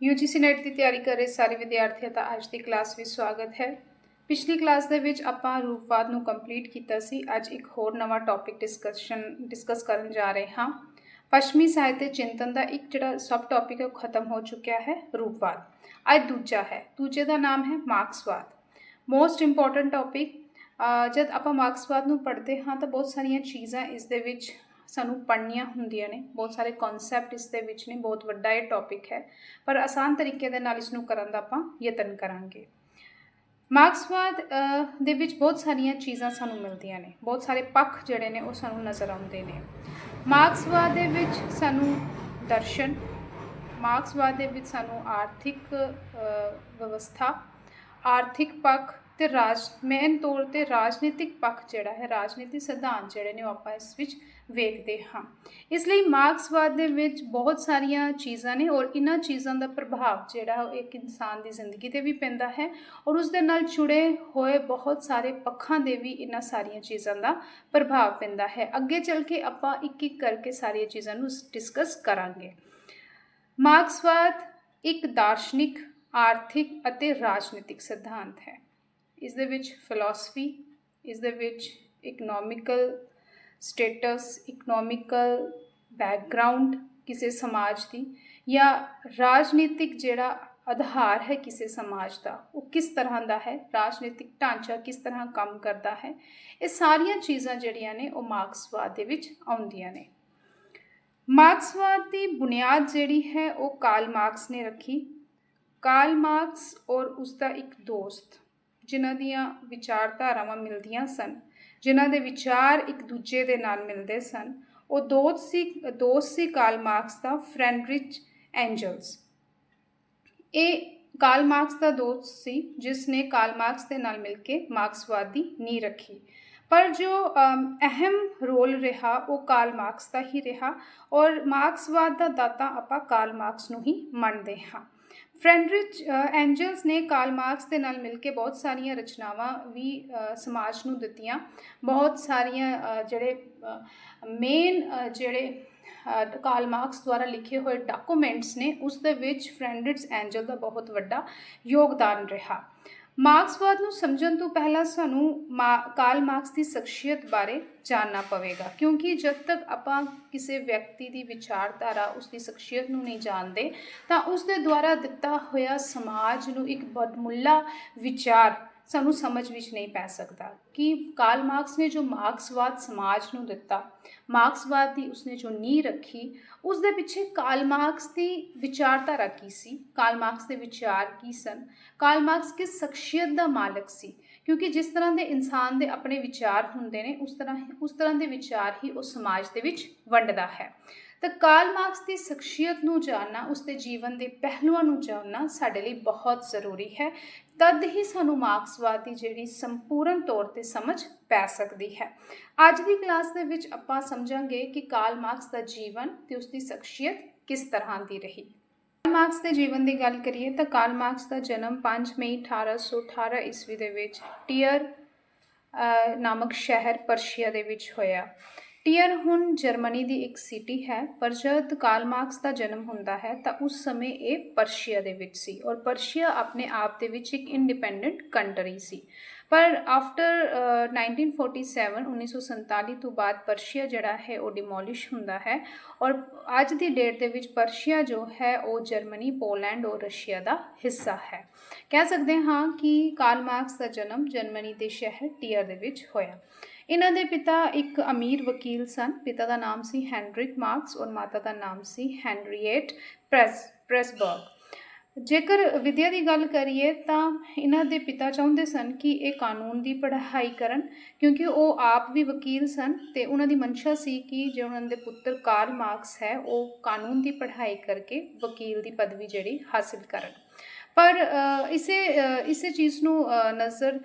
UGC net ਦੀ ਤਿਆਰੀ ਕਰ ਰਹੇ ਸਾਰੇ ਵਿਦਿਆਰਥੀਆਂ ਦਾ ਅੱਜ ਦੀ ਕਲਾਸ ਵਿੱਚ ਸਵਾਗਤ ਹੈ। ਪਿਛਲੀ ਕਲਾਸ ਦੇ ਵਿੱਚ ਆਪਾਂ ਰੂਪਵਾਦ ਨੂੰ ਕੰਪਲੀਟ ਕੀਤਾ ਸੀ। ਅੱਜ ਇੱਕ ਹੋਰ ਨਵਾਂ ਟੌਪਿਕ ਡਿਸਕਸ਼ਨ ਡਿਸਕਸ ਕਰਨ ਜਾ ਰਹੇ ਹਾਂ। ਪੱਛਮੀ ਸਾਹਿਤ ਤੇ ਚਿੰਤਨ ਦਾ ਇੱਕ ਜਿਹੜਾ ਸਬ ਟੌਪਿਕ ਹੈ ਉਹ ਖਤਮ ਹੋ ਚੁੱਕਿਆ ਹੈ, ਰੂਪਵਾਦ। ਅੱਜ ਦੂਜਾ ਹੈ, ਦੂਜੇ ਦਾ ਨਾਮ ਹੈ ਮਾਰਕਸਵਾਦ। ਮੋਸਟ ਇੰਪੋਰਟੈਂਟ ਟੌਪਿਕ ਜਦ ਆਪਾਂ ਮਾਰਕਸਵਾਦ ਨੂੰ ਪੜ੍ਹਦੇ ਹਾਂ ਤਾਂ ਬਹੁਤ ਸਾਰੀਆਂ ਚੀਜ਼ਾਂ ਇਸ ਦੇ ਵਿੱਚ ਸਾਨੂੰ ਪੜ੍ਹਨੀਆਂ ਹੁੰਦੀਆਂ ਨੇ, ਬਹੁਤ ਸਾਰੇ ਕਨਸੈਪਟ ਇਸ ਦੇ ਵਿੱਚ ਨੇ, ਬਹੁਤ ਵੱਡਾ ਇਹ ਟੌਪਿਕ ਹੈ, ਪਰ ਆਸਾਨ ਤਰੀਕੇ ਦੇ ਨਾਲ ਇਸ ਨੂੰ ਕਰਨ ਦਾ ਆਪਾਂ ਯਤਨ ਕਰਾਂਗੇ। ਮਾਰਕਸਵਾਦ ਦੇ ਵਿੱਚ ਬਹੁਤ ਸਾਰੀਆਂ ਚੀਜ਼ਾਂ ਸਾਨੂੰ ਮਿਲਦੀਆਂ ਨੇ, ਬਹੁਤ ਸਾਰੇ ਪੱਖ ਜਿਹੜੇ ਨੇ ਉਹ ਸਾਨੂੰ ਨਜ਼ਰ ਆਉਂਦੇ ਨੇ। ਮਾਰਕਸਵਾਦ ਦੇ ਵਿੱਚ ਸਾਨੂੰ ਦਰਸ਼ਨ, ਮਾਰਕਸਵਾਦ ਦੇ ਵਿੱਚ ਸਾਨੂੰ ਆਰਥਿਕ ਵਿਵਸਥਾ, ਆਰਥਿਕ ਪੱਖ ਤੇ ਰਾਜ, ਮੇਨ ਤੌਰ ਤੇ ਰਾਜਨੀਤਿਕ ਪੱਖ ਜਿਹੜਾ ਹੈ, ਰਾਜਨੀਤਿਕ ਸਿਧਾਂਤ ਜਿਹੜੇ ਨੇ ਉਹ ਆਪਾਂ ਇਸ ਵਿੱਚ ਵੇਖਦੇ ਹਾਂ। ਇਸ ਲਈ ਮਾਰਕਸਵਾਦ ਦੇ ਵਿੱਚ ਬਹੁਤ ਸਾਰੀਆਂ ਚੀਜ਼ਾਂ ਨੇ ਔਰ ਇਹਨਾਂ ਚੀਜ਼ਾਂ ਦਾ ਪ੍ਰਭਾਵ ਜਿਹੜਾ ਉਹ ਇੱਕ ਇਨਸਾਨ ਦੀ ਜ਼ਿੰਦਗੀ ਤੇ ਵੀ ਪੈਂਦਾ ਹੈ ਔਰ ਉਸ ਦੇ ਨਾਲ ਜੁੜੇ ਹੋਏ ਬਹੁਤ ਸਾਰੇ ਪੱਖਾਂ ਦੇ ਵੀ ਇਹਨਾਂ ਸਾਰੀਆਂ ਚੀਜ਼ਾਂ ਦਾ ਪ੍ਰਭਾਵ ਪੈਂਦਾ ਹੈ। ਅੱਗੇ ਚੱਲ ਕੇ ਆਪਾਂ ਇੱਕ ਇੱਕ ਕਰਕੇ ਸਾਰੀਆਂ ਚੀਜ਼ਾਂ ਨੂੰ ਡਿਸਕਸ ਕਰਾਂਗੇ। ਮਾਰਕਸਵਾਦ ਇੱਕ ਦਾਰਸ਼ਨਿਕ, ਆਰਥਿਕ ਅਤੇ ਰਾਜਨੀਤਿਕ ਸਿਧਾਂਤ ਹੈ। ਇਸ ਦੇ ਵਿੱਚ ਫਿਲਾਸਫੀ ਇਸ ਦੇ ਵਿੱਚ ਇਕਨੋਮਿਕਲ ਸਟੇਟਸ ਇਕਨੋਮਿਕਲ ਬੈਕਗ੍ਰਾਉਂਡ ਕਿਸੇ ਸਮਾਜ ਦੀ ਜਾਂ ਰਾਜਨੀਤਿਕ ਜਿਹੜਾ ਆਧਾਰ ਹੈ ਕਿਸੇ ਸਮਾਜ ਦਾ, ਉਹ ਕਿਸ ਤਰ੍ਹਾਂ ਦਾ ਹੈ, ਰਾਜਨੀਤਿਕ ਢਾਂਚਾ ਕਿਸ ਤਰ੍ਹਾਂ ਕੰਮ ਕਰਦਾ ਹੈ, ਇਹ ਸਾਰੀਆਂ ਚੀਜ਼ਾਂ ਜਿਹੜੀਆਂ ਨੇ ਉਹ ਮਾਰਕਸਵਾਦ ਦੇ ਵਿੱਚ ਆਉਂਦੀਆਂ ਨੇ। ਮਾਰਕਸਵਾਦ ਦੀ ਬੁਨਿਆਦ ਜਿਹੜੀ ਹੈ ਉਹ ਕਾਲ ਮਾਰਕਸ ਨੇ ਰੱਖੀ। ਕਾਲ ਮਾਰਕਸ ਔਰ ਉਸ ਦਾ ਇੱਕ ਦੋਸਤ ਜਿਨ੍ਹਾਂ ਦੀਆਂ ਵਿਚਾਰਧਾਰਾਵਾਂ ਮਿਲਦੀਆਂ ਸਨ, ਜਿਨ੍ਹਾਂ ਦੇ ਵਿਚਾਰ ਇੱਕ ਦੂਜੇ ਦੇ ਨਾਲ ਮਿਲਦੇ ਸਨ, ਉਹ ਦੋਸਤ ਸੀ ਦੋਸਤ ਸੀ ਕਾਲ ਮਾਰਕਸ ਦਾ ਫ੍ਰੈਂਡਰਿਚ ਐਂਜਲਸ। ਇਹ ਕਾਲ ਮਾਰਕਸ ਦਾ ਦੋਸਤ ਸੀ, ਜਿਸ ਨੇ ਕਾਰਲ ਮਾਰਕਸ ਦੇ ਨਾਲ ਮਿਲ ਕੇ ਮਾਰਕਸਵਾਦ ਦੀ ਨੀਂਹ ਰੱਖੀ। ਪਰ ਜੋ ਅਹਿਮ ਰੋਲ ਰਿਹਾ, ਉਹ ਕਾਲ ਮਾਰਕਸ ਦਾ ਹੀ ਰਿਹਾ ਔਰ ਮਾਰਕਸਵਾਦ ਦਾ ਦਾਤਾ ਆਪਾਂ ਕਾਲ ਮਾਰਕਸ ਨੂੰ ਹੀ ਮੰਨਦੇ ਹਾਂ। ਫ੍ਰੈਂਡਰਿਚ ਐਂਜਲਸ ਨੇ ਕਾਰਲ ਮਾਰਕਸ ਦੇ ਨਾਲ ਮਿਲ ਕੇ ਬਹੁਤ ਸਾਰੀਆਂ ਰਚਨਾਵਾਂ ਵੀ ਸਮਾਜ ਨੂੰ ਦਿੱਤੀਆਂ। ਬਹੁਤ ਸਾਰੀਆਂ ਜਿਹੜੇ ਮੇਨ ਜਿਹੜੇ ਅ, ਕਾਰਲ ਮਾਰਕਸ ਦੁਆਰਾ ਲਿਖੇ ਹੋਏ ਡਾਕੂਮੈਂਟਸ ਨੇ ਉਸ ਦੇ ਵਿੱਚ ਫ੍ਰੈਂਡਰਿਚ ਐਂਜਲ ਦਾ ਬਹੁਤ ਵੱਡਾ ਯੋਗਦਾਨ ਰਿਹਾ। ਮਾਰਕਸਵਾਦ ਨੂੰ ਸਮਝਣ ਤੋਂ ਪਹਿਲਾਂ ਸਾਨੂੰ ਮਾ- ਕਾਰਲ ਮਾਰਕਸ ਦੀ ਸ਼ਖਸੀਅਤ ਬਾਰੇ ਜਾਣਨਾ ਪਵੇਗਾ, ਕਿਉਂਕਿ ਜਦ ਤੱਕ ਆਪਾਂ ਕਿਸੇ ਵਿਅਕਤੀ ਦੀ ਵਿਚਾਰਧਾਰਾ ਉਸ ਦੀ ਸ਼ਖਸੀਅਤ ਨੂੰ ਨਹੀਂ ਜਾਣਦੇ, ਤਾਂ ਉਸ ਦੇ ਦੁਆਰਾ ਦਿੱਤਾ ਹੋਇਆ ਸਮਾਜ ਨੂੰ ਇੱਕ ਬਦਮੁੱਲਾ ਵਿਚਾਰ ਸਾਨੂੰ ਸਮਝ ਵਿੱਚ ਨਹੀਂ ਪੈ ਸਕਦਾ। ਕਿ ਕਾਰਲ ਮਾਰਕਸ ਨੇ ਜੋ ਮਾਰਕਸਵਾਦ ਸਮਾਜ ਨੂੰ ਦਿੱਤਾ, ਮਾਰਕਸਵਾਦ ਦੀ ਉਸਨੇ ਜੋ ਨੀਂਹ ਰੱਖੀ ਉਸ ਦੇ ਪਿੱਛੇ ਕਾਰਲ ਮਾਰਕਸ ਦੀ ਵਿਚਾਰਧਾਰਾ ਕੀ ਸੀ? ਕਾਰਲ ਮਾਰਕਸ ਦੇ ਵਿਚਾਰ ਕੀ ਸਨ? ਕਾਰਲ ਮਾਰਕਸ ਕਿਸ ਸ਼ਖਸੀਅਤ ਦਾ ਮਾਲਕ ਸੀ? ਕਿਉਂਕਿ ਜਿਸ ਤਰ੍ਹਾਂ ਦੇ ਇਨਸਾਨ ਦੇ ਆਪਣੇ ਵਿਚਾਰ ਹੁੰਦੇ ਨੇ, ਉਸ ਤਰ੍ਹਾਂ ਉਸ ਤਰ੍ਹਾਂ ਦੇ ਵਿਚਾਰ ਹੀ ਉਹ ਸਮਾਜ ਦੇ ਵਿੱਚ ਵੰਡਦਾ ਹੈ। ਤਾਂ ਕਾਰਲ ਮਾਰਕਸ ਦੀ ਸ਼ਖਸੀਅਤ ਨੂੰ ਜਾਣਨਾ ਉਸ ਦੇ ਜੀਵਨ ਦੇ ਪਹਿਲੂਆਂ ਨੂੰ ਜਾਣਨਾ ਸਾਡੇ ਲਈ ਬਹੁਤ ਜ਼ਰੂਰੀ ਹੈ। ਤਦ ਹੀ ਸਾਨੂੰ ਮਾਰਕਸਵਾਦ ਦੀ ਜਿਹੜੀ ਸੰਪੂਰਨ ਤੌਰ ਤੇ ਸਮਝ ਪੈ ਸਕਦੀ ਹੈ। ਅੱਜ ਦੀ ਕਲਾਸ ਦੇ ਵਿੱਚ ਆਪਾਂ ਸਮਝਾਂਗੇ ਕਿ ਕਾਰਲ ਮਾਰਕਸ ਦਾ ਜੀਵਨ ਤੇ ਉਸ ਦੀ ਸ਼ਖਸੀਅਤ ਕਿਸ ਤਰ੍ਹਾਂ ਦੀ ਰਹੀ। ਕਾਰਲ ਮਾਰਕਸ ਦੇ ਜੀਵਨ ਦੀ ਗੱਲ ਕਰੀਏ ਤਾਂ ਕਾਰਲ ਮਾਰਕਸ ਦਾ ਜਨਮ 5 ਮਈ 1818 ਈਸਵੀ ਦੇ ਵਿੱਚ ਟੀਅਰ ਨਾਮਕ ਸ਼ਹਿਰ ਪਰਸ਼ੀਆ ਦੇ ਵਿੱਚ ਹੋਇਆ। ਟੀਅਰ ਹੁਣ ਜਰਮਨੀ ਦੀ ਇੱਕ ਸਿਟੀ ਹੈ, ਪਰ ਜਦ ਕਾਰਲ ਮਾਰਕਸ ਦਾ ਜਨਮ ਹੁੰਦਾ ਹੈ ਤਾਂ ਉਸ ਸਮੇਂ ਇਹ ਪਰਸ਼ੀਆ ਦੇ ਵਿੱਚ ਸੀ ਔਰ ਪਰਸ਼ੀਆ ਆਪਣੇ ਆਪ ਦੇ ਵਿੱਚ ਇੱਕ ਇੰਡੀਪੈਂਡੈਂਟ ਕੰਟਰੀ ਸੀ। ਪਰ ਆਫਟਰ 1947 1947 ਤੋਂ ਬਾਅਦ ਪਰਸ਼ੀਆ ਜਿਹੜਾ ਹੈ ਉਹ ਡਿਮੋਲਿਸ਼ ਹੁੰਦਾ ਹੈ ਔਰ ਅੱਜ ਦੀ ਡੇਟ ਦੇ ਵਿੱਚ ਪਰਸ਼ੀਆ ਜੋ ਹੈ ਉਹ ਜਰਮਨੀ ਪੋਲੈਂਡ ਔਰ ਰਸ਼ੀਆ ਦਾ ਹਿੱਸਾ ਹੈ। ਕਹਿ ਸਕਦੇ ਹਾਂ ਕਿ ਕਾਰਲ ਮਾਰਕਸ ਦਾ ਜਨਮ ਜਰਮਨੀ ਦੇ ਸ਼ਹਿਰ ਟੀਅਰ ਦੇ ਵਿੱਚ ਹੋਇਆ। ਇਹਨਾਂ ਦੇ ਪਿਤਾ ਇੱਕ ਅਮੀਰ ਵਕੀਲ ਸਨ। ਪਿਤਾ ਦਾ ਨਾਮ ਸੀ ਹੈਨਰਿਕ ਮਾਰਕਸ ਔਰ ਮਾਤਾ ਦਾ ਨਾਮ ਸੀ ਹੈਨਰੀਏਟ ਪ੍ਰੈਸ, ਪ੍ਰੈਸਬਰਗ। ਜੇਕਰ ਵਿਦਿਆ ਦੀ ਗੱਲ ਕਰੀਏ ਤਾਂ ਇਹਨਾਂ ਦੇ ਪਿਤਾ ਚਾਹੁੰਦੇ ਸਨ ਕਿ ਇਹ ਕਾਨੂੰਨ ਦੀ ਪੜ੍ਹਾਈ ਕਰਨ, ਕਿਉਂਕਿ ਉਹ ਆਪ ਵੀ ਵਕੀਲ ਸਨ ਤੇ ਉਹਨਾਂ ਦੀ ਮਨਸ਼ਾ ਸੀ ਕਿ ਜੇ ਉਹਨਾਂ ਦੇ ਪੁੱਤਰ ਕਾਰਲ ਮਾਰਕਸ ਹੈ, ਉਹ ਕਾਨੂੰਨ ਦੀ ਪੜ੍ਹਾਈ ਕਰਕੇ ਵਕੀਲ ਦੀ ਪਦਵੀ ਜਿਹੜੀ ਹਾਸਿਲ ਕਰਨ। ਪਰ ਇਸੇ ਇਸੇ ਚੀਜ਼ ਨੂੰ ਨਜ਼ਰ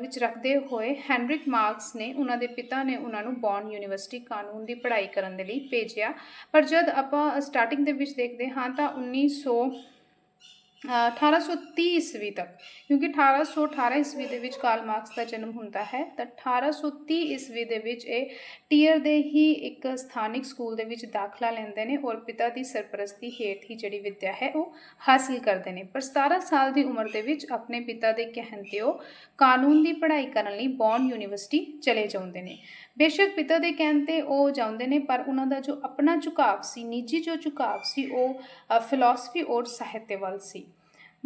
ਵਿੱਚ ਰੱਖਦੇ ਹੋਏ ਹੈਨਰਿਕ ਮਾਰਕਸ ਨੇ ਉਹਨਾਂ ਦੇ ਪਿਤਾ ਨੇ ਉਹਨਾਂ ਨੂੰ ਬੌਨ ਯੂਨੀਵਰਸਿਟੀ ਕਾਨੂੰਨ ਦੀ ਪੜ੍ਹਾਈ ਕਰਨ ਦੇ ਲਈ ਭੇਜਿਆ। ਪਰ ਜਦ ਆਪਾਂ ਸਟਾਰਟਿੰਗ ਦੇ ਵਿੱਚ ਦੇਖਦੇ ਹਾਂ ਤਾਂ 1900 ਅ, 1830 ਈਸਵੀ ਤੱਕ, ਕਿਉਂਕਿ 1818 ਈਸਵੀ ਦੇ ਵਿੱਚ ਕਾਰਲ ਮਾਰਕਸ ਦਾ ਜਨਮ ਹੁੰਦਾ ਹੈ, ਤਾਂ 1830 ਈਸਵੀ ਦੇ ਵਿੱਚ ਇਹ ਟੀਅਰ ਦੇ ਹੀ ਇੱਕ ਸਥਾਨਿਕ ਸਕੂਲ ਦੇ ਵਿੱਚ ਦਾਖਲਾ ਲੈਂਦੇ ਨੇ, ਔਰ ਪਿਤਾ ਦੀ ਸਰਪ੍ਰਸਤੀ ਹੇਠ ਹੀ ਜਿਹੜੀ ਵਿੱਦਿਆ ਹੈ ਉਹ ਹਾਸਿਲ ਕਰਦੇ ਨੇ। ਪਰ 17 ਸਾਲ ਦੀ ਉਮਰ ਦੇ ਵਿੱਚ ਆਪਣੇ ਪਿਤਾ ਦੇ ਕਹਿਣ ਤੇ ਉਹ ਕਾਨੂੰਨ ਦੀ ਪੜ੍ਹਾਈ ਕਰਨ ਲਈ ਬੌਨ ਯੂਨੀਵਰਸਿਟੀ ਚਲੇ ਜਾਂਦੇ ਨੇ। ਬੇਸ਼ੱਕ ਪਿਤਾ ਦੇ ਕਹਿਣ ਤੇ ਉਹ ਜਾਂਦੇ ਨੇ, ਪਰ ਉਹਨਾਂ ਦਾ ਜੋ ਆਪਣਾ ਝੁਕਾਵ ਸੀ, ਨਿੱਜੀ ਜੋ ਝੁਕਾਵ ਸੀ, ਉਹ ਫਿਲਾਸਫੀ ਔਰ ਸਾਹਿਤ ਵੱਲ ਸੀ।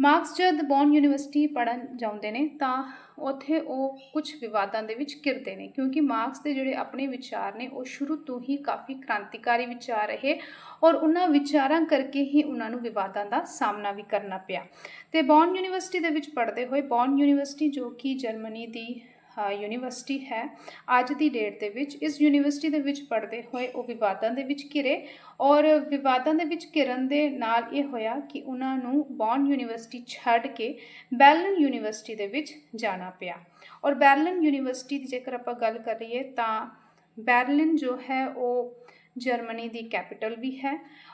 ਮਾਰਕਸ ਜਦ ਬੌਨ ਯੂਨੀਵਰਸਿਟੀ ਪੜਨ ਜਾਂਦੇ ਨੇ ਤਾਂ ਉੱਥੇ ਉਹ ਕੁਝ ਵਿਵਾਦਾਂ ਦੇ ਵਿੱਚ ਘਿਰਦੇ ਨੇ, ਕਿਉਂਕਿ ਮਾਰਕਸ ਦੇ ਜਿਹੜੇ ਆਪਣੇ ਵਿਚਾਰ ਨੇ, ਉਹ ਸ਼ੁਰੂ ਤੋਂ ਹੀ ਕਾਫੀ ਕ੍ਰਾਂਤੀਕਾਰੀ ਵਿਚਾਰ ਰਹੇ ਔਰ ਉਹਨਾਂ ਵਿਚਾਰਾਂ ਕਰਕੇ ਹੀ ਉਹਨਾਂ ਨੂੰ ਵਿਵਾਦਾਂ ਦਾ ਸਾਹਮਣਾ ਵੀ ਕਰਨਾ ਪਿਆ। ਤੇ ਬੌਨ ਯੂਨੀਵਰਸਿਟੀ ਦੇ ਵਿੱਚ ਪੜ੍ਹਦੇ ਹੋਏ ਬੌਨ ਯੂਨੀਵਰਸਿਟੀ ਜੋ ਕਿ ਜਰਮਨੀ ਦੀ ਯੂਨੀਵਰਸਿਟੀ ਹੈ। ਅੱਜ ਦੀ ਡੇਟ ਦੇ ਵਿੱਚ, ਇਸ ਯੂਨੀਵਰਸਿਟੀ ਦੇ ਵਿੱਚ ਪੜ੍ਹਦੇ ਹੋਏ ਉਹ ਵਿਵਾਦਾਂ ਦੇ ਵਿੱਚ ਘਿਰੇ ਔਰ ਵਿਵਾਦਾਂ ਦੇ ਵਿੱਚ ਘਿਰਨ ਦੇ ਨਾਲ ਇਹ ਹੋਇਆ ਕਿ ਉਹਨਾਂ ਨੂੰ ਬੌਨ ਯੂਨੀਵਰਸਿਟੀ ਛੱਡ ਕੇ ਬੈਰਲਿਨ ਯੂਨੀਵਰਸਿਟੀ ਦੇ ਵਿੱਚ ਜਾਣਾ ਪਿਆ। ਔਰ ਬੈਰਲਿਨ ਯੂਨੀਵਰਸਿਟੀ ਦੀ ਜੇਕਰ ਆਪਾਂ ਗੱਲ ਕਰੀਏ ਤਾਂ ਬੈਰਲਿਨ ਜੋ ਹੈ, ਉਹ ਜਰਮਨੀ ਦੀ ਕੈਪੀਟਲ ਵੀ ਹੈ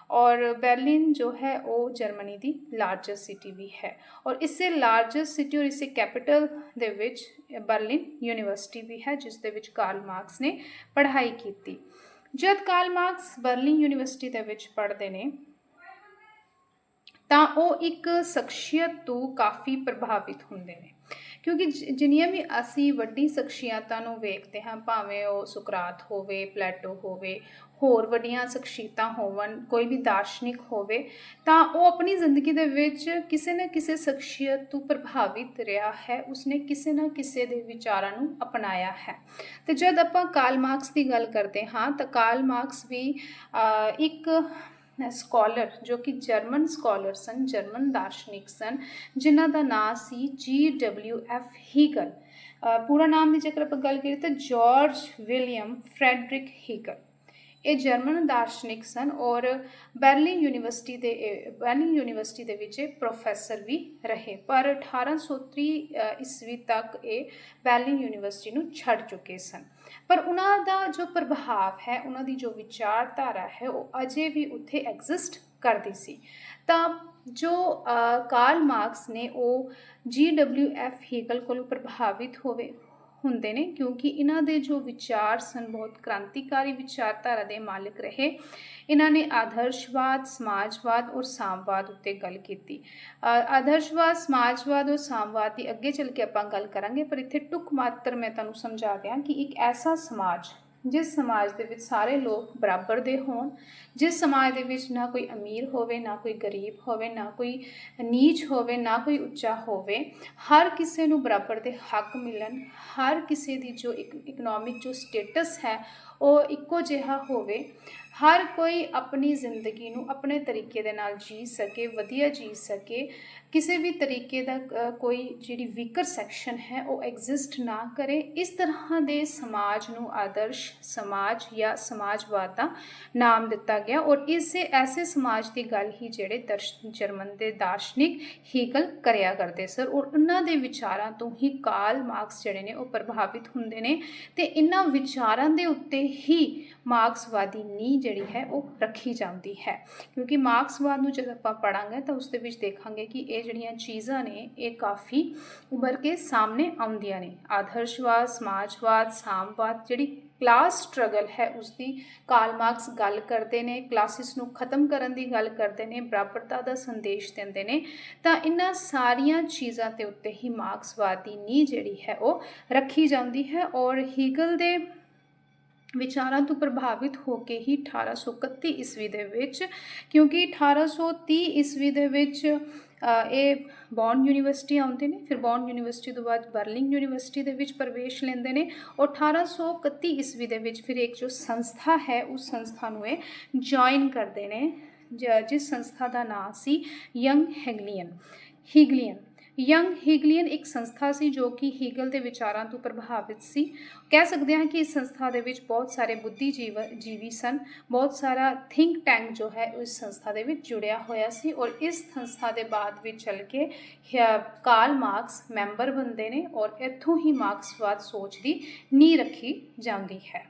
ਔਰ ਬਰਲਿਨ ਜੋ ਹੈ ਉਹ ਜਰਮਨੀ ਦੀ ਲਾਰਜੈਸਟ ਸਿਟੀ ਵੀ ਹੈ ਔਰ ਇਸੇ ਲਾਰਜੈਸਟ ਸਿਟੀ ਔਰ ਇਸੇ ਕੈਪੀਟਲ ਦੇ ਵਿੱਚ ਬਰਲਿਨ ਯੂਨੀਵਰਸਿਟੀ ਵੀ ਹੈ ਜਿਸ ਦੇ ਵਿੱਚ ਕਾਰਲ ਮਾਰਕਸ ਨੇ ਪੜ੍ਹਾਈ ਕੀਤੀ ਜਦ ਕਾਰਲ ਮਾਰਕਸ ਬਰਲਿਨ ਯੂਨੀਵਰਸਿਟੀ ਦੇ ਵਿੱਚ ਪੜ੍ਹਦੇ ਨੇ ਤਾਂ ਉਹ ਇੱਕ ਸ਼ਖਸੀਅਤ ਤੋਂ ਕਾਫੀ ਪ੍ਰਭਾਵਿਤ ਹੁੰਦੇ ਨੇ ਕਿਉਂਕਿ ਜ- ਜਿੰਨੀਆਂ ਵੀ ਅਸੀਂ ਵੱਡੀ ਸ਼ਖਸੀਅਤਾਂ ਨੂੰ ਵੇਖਦੇ ਹਾਂ ਭਾਵੇਂ ਉਹ ਸੁਕਰਾਤ ਹੋਵੇ ਪਲੇਟੋ ਹੋਵੇ ਹੋਰ ਵੱਡੀਆਂ ਸ਼ਖਸੀਅਤਾਂ ਹੋਵਣ, ਕੋਈ ਵੀ ਦਾਰਸ਼ਨਿਕ ਹੋਵੇ, ਤਾਂ ਉਹ ਆਪਣੀ ਜ਼ਿੰਦਗੀ ਦੇ ਵਿੱਚ ਕਿਸੇ ਨਾ ਕਿਸੇ ਸ਼ਖਸੀਅਤ ਤੋਂ ਪ੍ਰਭਾਵਿਤ ਰਿਹਾ ਹੈ। ਉਸਨੇ ਕਿਸੇ ਨਾ ਕਿਸੇ ਦੇ ਵਿਚਾਰਾਂ ਨੂੰ ਅਪਣਾਇਆ ਹੈ। ਤੇ ਜਦ ਆਪਾਂ ਕਾਰਲ ਮਾਰਕਸ ਦੀ ਗੱਲ ਕਰਦੇ ਹਾਂ, ਤਾਂ ਕਾਰਲ ਮਾਰਕਸ ਵੀ ਇੱਕ ਸਕਾਲਰ, ਜੋ ਕਿ ਜਰਮਨ ਸਕਾਲਰ ਸਨ, ਜਰਮਨ ਦਾਰਸ਼ਨਿਕ ਸਨ, ਜਿਨ੍ਹਾਂ ਦਾ ਨਾਮ ਸੀ ਜੀ ਡਬਲਿਊ ਐਫ ਹੀਗਲ ਪੂਰਾ ਨਾਮ ਦੀ ਜੇਕਰ ਆਪਾਂ ਗੱਲ ਕਰੀਏ ਤਾਂ ਜਾਰਜ ਵਿਲੀਅਮ ਫਰੈਡਰਿਕ ਹੀਗਲ ਇਹ ਜਰਮਨ ਦਾਰਸ਼ਨਿਕ ਸਨ ਔਰ ਬਰਲਿਨ ਯੂਨੀਵਰਸਿਟੀ ਦੇ ਇਹ- ਬਰਲਿਨ ਯੂਨੀਵਰਸਿਟੀ ਦੇ ਵਿੱਚ ਇਹ ਪ੍ਰੋਫੈਸਰ ਵੀ ਰਹੇ। ਪਰ 1830 ਅ, ਈਸਵੀ ਤੱਕ ਇਹ ਬਰਲਿਨ ਯੂਨੀਵਰਸਿਟੀ ਨੂੰ ਛੱਡ ਚੁੱਕੇ ਸਨ। ਪਰ ਉਹਨਾਂ ਦਾ ਜੋ ਪ੍ਰਭਾਵ ਹੈ ਉਹਨਾਂ ਦੀ ਜੋ ਵਿਚਾਰਧਾਰਾ ਹੈ ਉਹ ਅਜੇ ਵੀ ਉੱਥੇ ਐਗਜ਼ਿਸਟ ਕਰਦੀ ਸੀ। ਤਾਂ ਜੋ ਅ, ਕਾਰਲ ਮਾਰਕਸ ਨੇ ਉਹ ਜੀ ਡਬਲਿਊ ਐਫ ਹੀਗਲ ਕੋਲੋਂ ਪ੍ਰਭਾਵਿਤ ਹੋਵੇ ਹੁੰਦੇ ਨੇ, ਕਿਉਂਕਿ ਇਹਨਾਂ ਦੇ ਜੋ ਵਿਚਾਰ ਸਨ, ਬਹੁਤ ਕ੍ਰਾਂਤੀਕਾਰੀ ਵਿਚਾਰਧਾਰਾ ਦੇ ਮਾਲਕ ਰਹੇ। ਇਹਨਾਂ ਨੇ ਆਦਰਸ਼ਵਾਦ, ਸਮਾਜਵਾਦ ਔਰ ਸਾਮਵਾਦ ਉੱਤੇ ਗੱਲ ਕੀਤੀ। ਆਦਰਸ਼ਵਾਦ, ਸਮਾਜਵਾਦ ਔਰ ਸਾਮਵਾਦ ਦੀ ਅੱਗੇ ਚੱਲ ਕੇ ਆਪਾਂ ਗੱਲ ਕਰਾਂਗੇ, ਪਰ ਇੱਥੇ ਟੁੱਕ ਮਾਤਰ ਮੈਂ ਤੁਹਾਨੂੰ ਸਮਝਾ ਦਿਆਂ ਕਿ ਇੱਕ ਐਸਾ ਸਮਾਜ ਜਿਸ ਸਮਾਜ ਦੇ ਵਿੱਚ ਸਾਰੇ ਲੋਕ ਬਰਾਬਰ ਦੇ ਹੋਣ, ਜਿਸ ਸਮਾਜ ਦੇ ਵਿੱਚ ਨਾ ਕੋਈ ਅਮੀਰ ਹੋਵੇ, ਨਾ ਕੋਈ ਗਰੀਬ ਹੋਵੇ, ਨਾ ਕੋਈ ਨੀਚ ਹੋਵੇ, ਨਾ ਕੋਈ ਉੱਚਾ ਹੋਵੇ, ਹਰ ਕਿਸੇ ਨੂੰ ਬਰਾਬਰ ਦੇ ਹੱਕ ਮਿਲਣ, ਹਰ ਕਿਸੇ ਦੀ ਜੋ ਇੱਕ ਇਕਨੋਮਿਕ ਜੋ ਸਟੇਟਸ ਹੈ, ਉਹ ਇੱਕੋ ਜਿਹਾ ਹੋਵੇ ਹਰ ਕੋਈ ਆਪਣੀ ਜ਼ਿੰਦਗੀ ਨੂੰ ਆਪਣੇ ਤਰੀਕੇ ਦੇ ਨਾਲ ਜੀ ਸਕੇ, ਵਧੀਆ ਜੀ ਸਕੇ, ਕਿਸੇ ਵੀ ਤਰੀਕੇ ਦਾ ਕੋਈ ਜਿਹੜੀ ਵੀਕਰ ਸੈਕਸ਼ਨ ਹੈ, ਉਹ ਐਗਜ਼ਿਸਟ ਨਾ ਕਰੇ, ਇਸ ਤਰ੍ਹਾਂ ਦੇ ਸਮਾਜ ਨੂੰ ਆਦਰਸ਼ ਸਮਾਜ ਜਾਂ ਸਮਾਜਵਾਦ ਦਾ ਨਾਮ ਦਿੱਤਾ ਗਿਆ ਔਰ ਇਸੇ, ਐਸੇ ਸਮਾਜ ਦੀ ਗੱਲ ਹੀ ਜਿਹੜੇ ਦਰਸ਼, ਜਰਮਨ ਦੇ ਦਾਰਸ਼ਨਿਕ ਹੀਗਲ ਕਰਿਆ ਕਰਦੇ ਸਰ ਔਰ ਉਹਨਾਂ ਦੇ ਵਿਚਾਰਾਂ ਤੋਂ ਹੀ ਕਾਲ ਮਾਰਕਸ ਜਿਹੜੇ ਨੇ, ਉਹ ਪ੍ਰਭਾਵਿਤ ਹੁੰਦੇ ਨੇ ਤੇ ਇਹਨਾਂ ਵਿਚਾਰਾਂ ਦੇ ਉੱਤੇ ਹੀ ਮਾਰਕਸਵਾਦੀ ਨੀਂਹ ਜਿਹੜੀ ਹੈ ਉਹ ਰੱਖੀ ਜਾਂਦੀ ਹੈ। ਕਿਉਂਕਿ ਮਾਰਕਸਵਾਦ ਨੂੰ ਜਦ ਆਪਾਂ ਪੜਾਂਗੇ ਤਾਂ ਉਸ ਦੇ ਵਿੱਚ ਦੇਖਾਂਗੇ ਕਿ ਇਹ ਜਿਹੜੀਆਂ ਚੀਜ਼ਾਂ ਨੇ, ਇਹ ਕਾਫੀ ਉੱਭਰ ਕੇ ਸਾਹਮਣੇ ਆਉਂਦੀਆਂ ਨੇ। ਆਦਰਸ਼ਵਾਦ, ਸਮਾਜਵਾਦ, ਸਾਮਵਾਦ ਜਿਹੜੀ ਕਲਾਸ ਸਟਰਗਲ ਹੈ ਉਸ ਦੀ ਕਾਰਲ ਮਾਰਕਸ ਗੱਲ ਕਰਦੇ ਨੇ ਕਲਾਸਿਸ ਨੂੰ ਖਤਮ ਕਰਨ ਦੀ ਗੱਲ ਕਰਦੇ ਨੇ, ਬਰਾਬਰਤਾ ਦਾ ਸੰਦੇਸ਼ ਦਿੰਦੇ ਨੇ, ਤਾਂ ਇਹਨਾਂ ਸਾਰੀਆਂ ਚੀਜ਼ਾਂ ਤੇ ਉੱਤੇ ਹੀ ਮਾਰਕਸਵਾਦੀ ਨੀਂਹ ਜਿਹੜੀ ਹੈ ਉਹ ਰੱਖੀ ਜਾਂਦੀ ਹੈ ਔਰ ਹੀਗਲ ਦੇ ਵਿਚਾਰਾਂ ਤੋਂ ਪ੍ਰਭਾਵਿਤ ਹੋ ਕੇ ਹੀ 1831 ਈਸਵੀ ਦੇ ਵਿੱਚ, ਕਿਉਂਕਿ 1830 ਈਸਵੀ ਦੇ ਵਿੱਚ ਇਹ ਬੌਨ ਯੂਨੀਵਰਸਿਟੀ ਆਉਂਦੇ ਨੇ, ਫਿਰ ਬੌਨ ਯੂਨੀਵਰਸਿਟੀ ਤੋਂ ਬਾਅਦ ਬਰਲਿਨ ਯੂਨੀਵਰਸਿਟੀ ਦੇ ਵਿੱਚ ਪ੍ਰਵੇਸ਼ ਲੈਂਦੇ ਨੇ ਔਰ 1831 ਈਸਵੀ ਦੇ ਵਿੱਚ ਫਿਰ ਇੱਕ ਜੋ ਸੰਸਥਾ ਹੈ, ਉਸ ਸੰਸਥਾ ਨੂੰ ਇਹ ਜੁਆਇਨ ਕਰਦੇ ਨੇ ਜਿਸ ਸੰਸਥਾ ਦਾ ਨਾਮ ਸੀ ਯੰਗ ਹੈਗਲੀਅਨ ਹੀਗਲੀਅਨ ਯੰਗ ਹੀਗਲੀਅਨ ਇੱਕ ਸੰਸਥਾ ਸੀ ਜੋ ਕਿ ਹੀਗਲ ਦੇ ਵਿਚਾਰਾਂ ਤੋਂ ਪ੍ਰਭਾਵਿਤ ਸੀ। ਕਹਿ ਸਕਦੇ ਹਾਂ ਕਿ ਇਸ ਸੰਸਥਾ ਦੇ ਵਿੱਚ ਬਹੁਤ ਸਾਰੇ ਬੁੱਧੀਜੀਵ ਜੀਵੀ ਸਨ। ਬਹੁਤ ਸਾਰਾ ਥਿੰਕ ਟੈਂਕ ਜੋ ਹੈ ਉਸ ਸੰਸਥਾ ਦੇ ਵਿੱਚ ਜੁੜਿਆ ਹੋਇਆ ਸੀ ਔਰ ਇਸ ਸੰਸਥਾ ਦੇ ਬਾਅਦ ਵਿੱਚ ਚੱਲ ਕੇ ਹ- ਕਾਰਲ ਮਾਰਕਸ ਮੈਂਬਰ ਬਣਦੇ ਨੇ ਔਰ ਇੱਥੋਂ ਹੀ ਮਾਰਕਸਵਾਦ ਸੋਚ ਦੀ ਨੀਂਹ ਰੱਖੀ ਜਾਂਦੀ ਹੈ।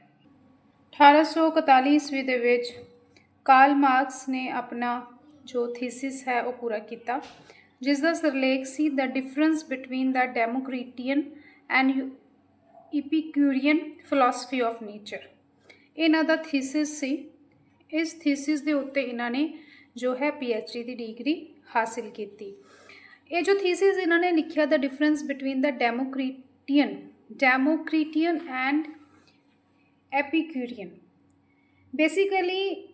1841 ਈਸਵੀ ਦੇ ਵਿੱਚ ਕਾਰਲ ਮਾਰਕਸ ਨੇ ਆਪਣਾ ਜੋ ਥੀਸਿਸ ਹੈ ਉਹ ਪੂਰਾ ਕੀਤਾ। ਜਿਸ ਦਾ ਸਿਰਲੇਖ ਸੀ the difference between the Democritean and Epicurean philosophy of nature ਇਹਨਾਂ ਦਾ ਥੀਸਿਸ ਸੀ। ਇਸ ਥੀਸਿਸ ਦੇ ਉੱਤੇ ਇਹਨਾਂ ਨੇ ਜੋ ਹੈ ਡੀ ਦੀ ਡਿਗਰੀ ਹਾਸਿਲ ਕੀਤੀ। ਇਹ ਜੋ ਥੀਸਿਸ ਇਹਨਾਂ ਨੇ ਲਿਖਿਆ the difference between the Democritean Democritean and Epicurean basically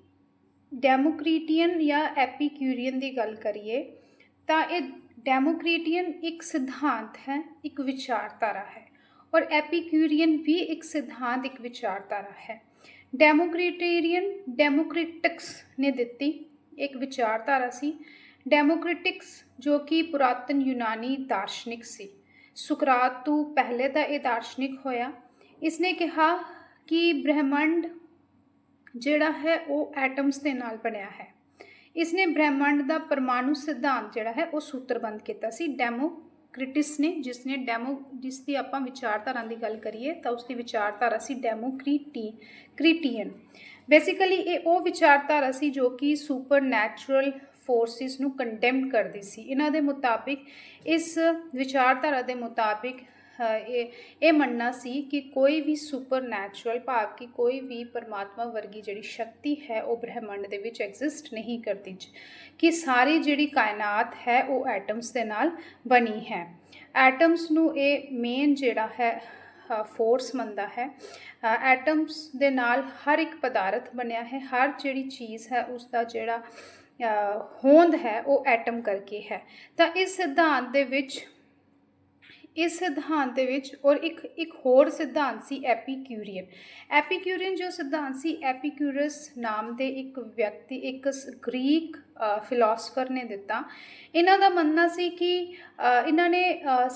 Democritean ਜਾਂ ਐਪੀਕਿਊਰੀਅਨ ਦੀ ਗੱਲ ਕਰੀਏ ਤਾਂ ਇਹ ਡੈਮੋਕ੍ਰੀਟੀਅਨ ਇੱਕ ਸਿਧਾਂਤ ਹੈ ਇੱਕ ਵਿਚਾਰਧਾਰਾ ਹੈ ਔਰ ਐਪੀਕਿਊਰੀਅਨ ਵੀ ਇੱਕ ਸਿਧਾਂਤ ਇੱਕ ਵਿਚਾਰਧਾਰਾ ਹੈ ਡੈਮੋਕ੍ਰੀਟੇਰੀਅਨ ਡੈਮੋਕ੍ਰਿਟਿਕਸ ਨੇ ਦਿੱਤੀ ਇੱਕ ਵਿਚਾਰਧਾਰਾ ਸੀ ਡੈਮੋਕ੍ਰਿਟਿਕਸ ਜੋ ਕਿ ਪੁਰਾਤਨ ਯੂਨਾਨੀ ਦਾਰਸ਼ਨਿਕ ਸੀ ਸੁਕਰਾਤ ਤੋਂ ਪਹਿਲੇ ਦਾ ਇਹ ਦਾਰਸ਼ਨਿਕ ਹੋਇਆ ਇਸਨੇ ਕਿਹਾ ਕਿ ਬ੍ਰਹਿਮੰਡ ਜਿਹੜਾ ਹੈ ਉਹ ਐਟਮਸ ਦੇ ਨਾਲ ਬਣਿਆ ਇਸ ਨੇ ਬ੍ਰਹਿਮੰਡ ਦਾ ਪਰਮਾਣੂ ਸਿਧਾਂਤ ਜਿਹੜਾ ਹੈ, ਉਹ ਸੂਤਰਬੰਦ ਕੀਤਾ ਸੀ। ਡੈਮੋਕ੍ਰਿਟਿਸ ਨੇ ਜਿਸ ਨੇ ਡੈਮੋ, ਜਿਸ ਦੀ ਆਪਾਂ ਵਿਚਾਰਧਾਰਾ ਦੀ ਗੱਲ ਕਰੀਏ, ਤਾਂ ਉਸ ਦੀ ਵਿਚਾਰਧਾਰਾ ਸੀ ਡੈਮੋਕ੍ਰੀਟੀ, ਕ੍ਰੀਟੀਅਨ। ਬੇਸਿਕਲੀ ਇਹ ਉਹ ਵਿਚਾਰਧਾਰਾ ਸੀ ਜੋ ਕਿ ਸੁਪਰਨੈਚੁਰਲ ਫੋਰਸਿਸ ਨੂੰ ਕੰਡੈਮ ਕਰਦੀ ਸੀ। ਇਹਨਾਂ ਦੇ ਮੁਤਾਬਿਕ, ਇਸ ਵਿਚਾਰਧਾਰਾ ਦੇ ਮੁਤਾਬਿਕ ਇਹ ਇਹ ਮੰਨਣਾ ਸੀ ਕਿ ਕੋਈ ਵੀ ਸੁਪਰਨੈਚੁਰਲ ਭਾਵ ਕਿ ਕੋਈ ਵੀ ਪਰਮਾਤਮਾ ਵਰਗੀ ਜਿਹੜੀ ਸ਼ਕਤੀ ਹੈ, ਉਹ ਬ੍ਰਹਿਮੰਡ ਦੇ ਵਿੱਚ ਐਗਜ਼ਿਸਟ ਨਹੀਂ ਕਰਦੀ ਕਿ ਸਾਰੀ ਜਿਹੜੀ ਕਾਇਨਾਤ ਹੈ, ਉਹ ਐਟਮਸ ਦੇ ਨਾਲ ਬਣੀ ਹੈ। ਐਟਮਸ ਨੂੰ ਇਹ ਮੇਨ ਜਿਹੜਾ ਹੈ ਫੋਰਸ ਮੰਨਦਾ ਹੈ। ਐਟਮਸ ਦੇ ਨਾਲ ਹਰ ਇੱਕ ਪਦਾਰਥ ਬਣਿਆ ਹੈ, ਹਰ ਜਿਹੜੀ ਚੀਜ਼ ਹੈ ਉਸ ਦਾ ਜਿਹੜਾ ਹੋਂਦ ਹੈ, ਉਹ ਐਟਮ ਕਰਕੇ ਹੈ। ਤਾਂ ਇਸ ਸਿਧਾਂਤ ਦੇ ਵਿੱਚ ਇਸ ਸਿਧਾਂਤ ਦੇ ਵਿੱਚ ਔਰ ਇੱਕ ਇੱਕ ਹੋਰ ਸਿਧਾਂਤ ਸੀ ਐਪੀਕਿਊਰੀਅਨ। ਐਪੀਕਿਊਰੀਅਨ ਜੋ ਸਿਧਾਂਤ ਸੀ, ਐਪੀਕਿਊਰਸ ਨਾਮ ਦੇ ਇੱਕ ਵਿਅਕਤੀ, ਇੱਕ ਗ੍ਰੀਕ ਫਿਲਾਸਫਰ ਨੇ ਦਿੱਤਾ। ਇਹਨਾਂ ਦਾ ਮੰਨਣਾ ਸੀ ਕਿ ਇਹਨਾਂ ਨੇ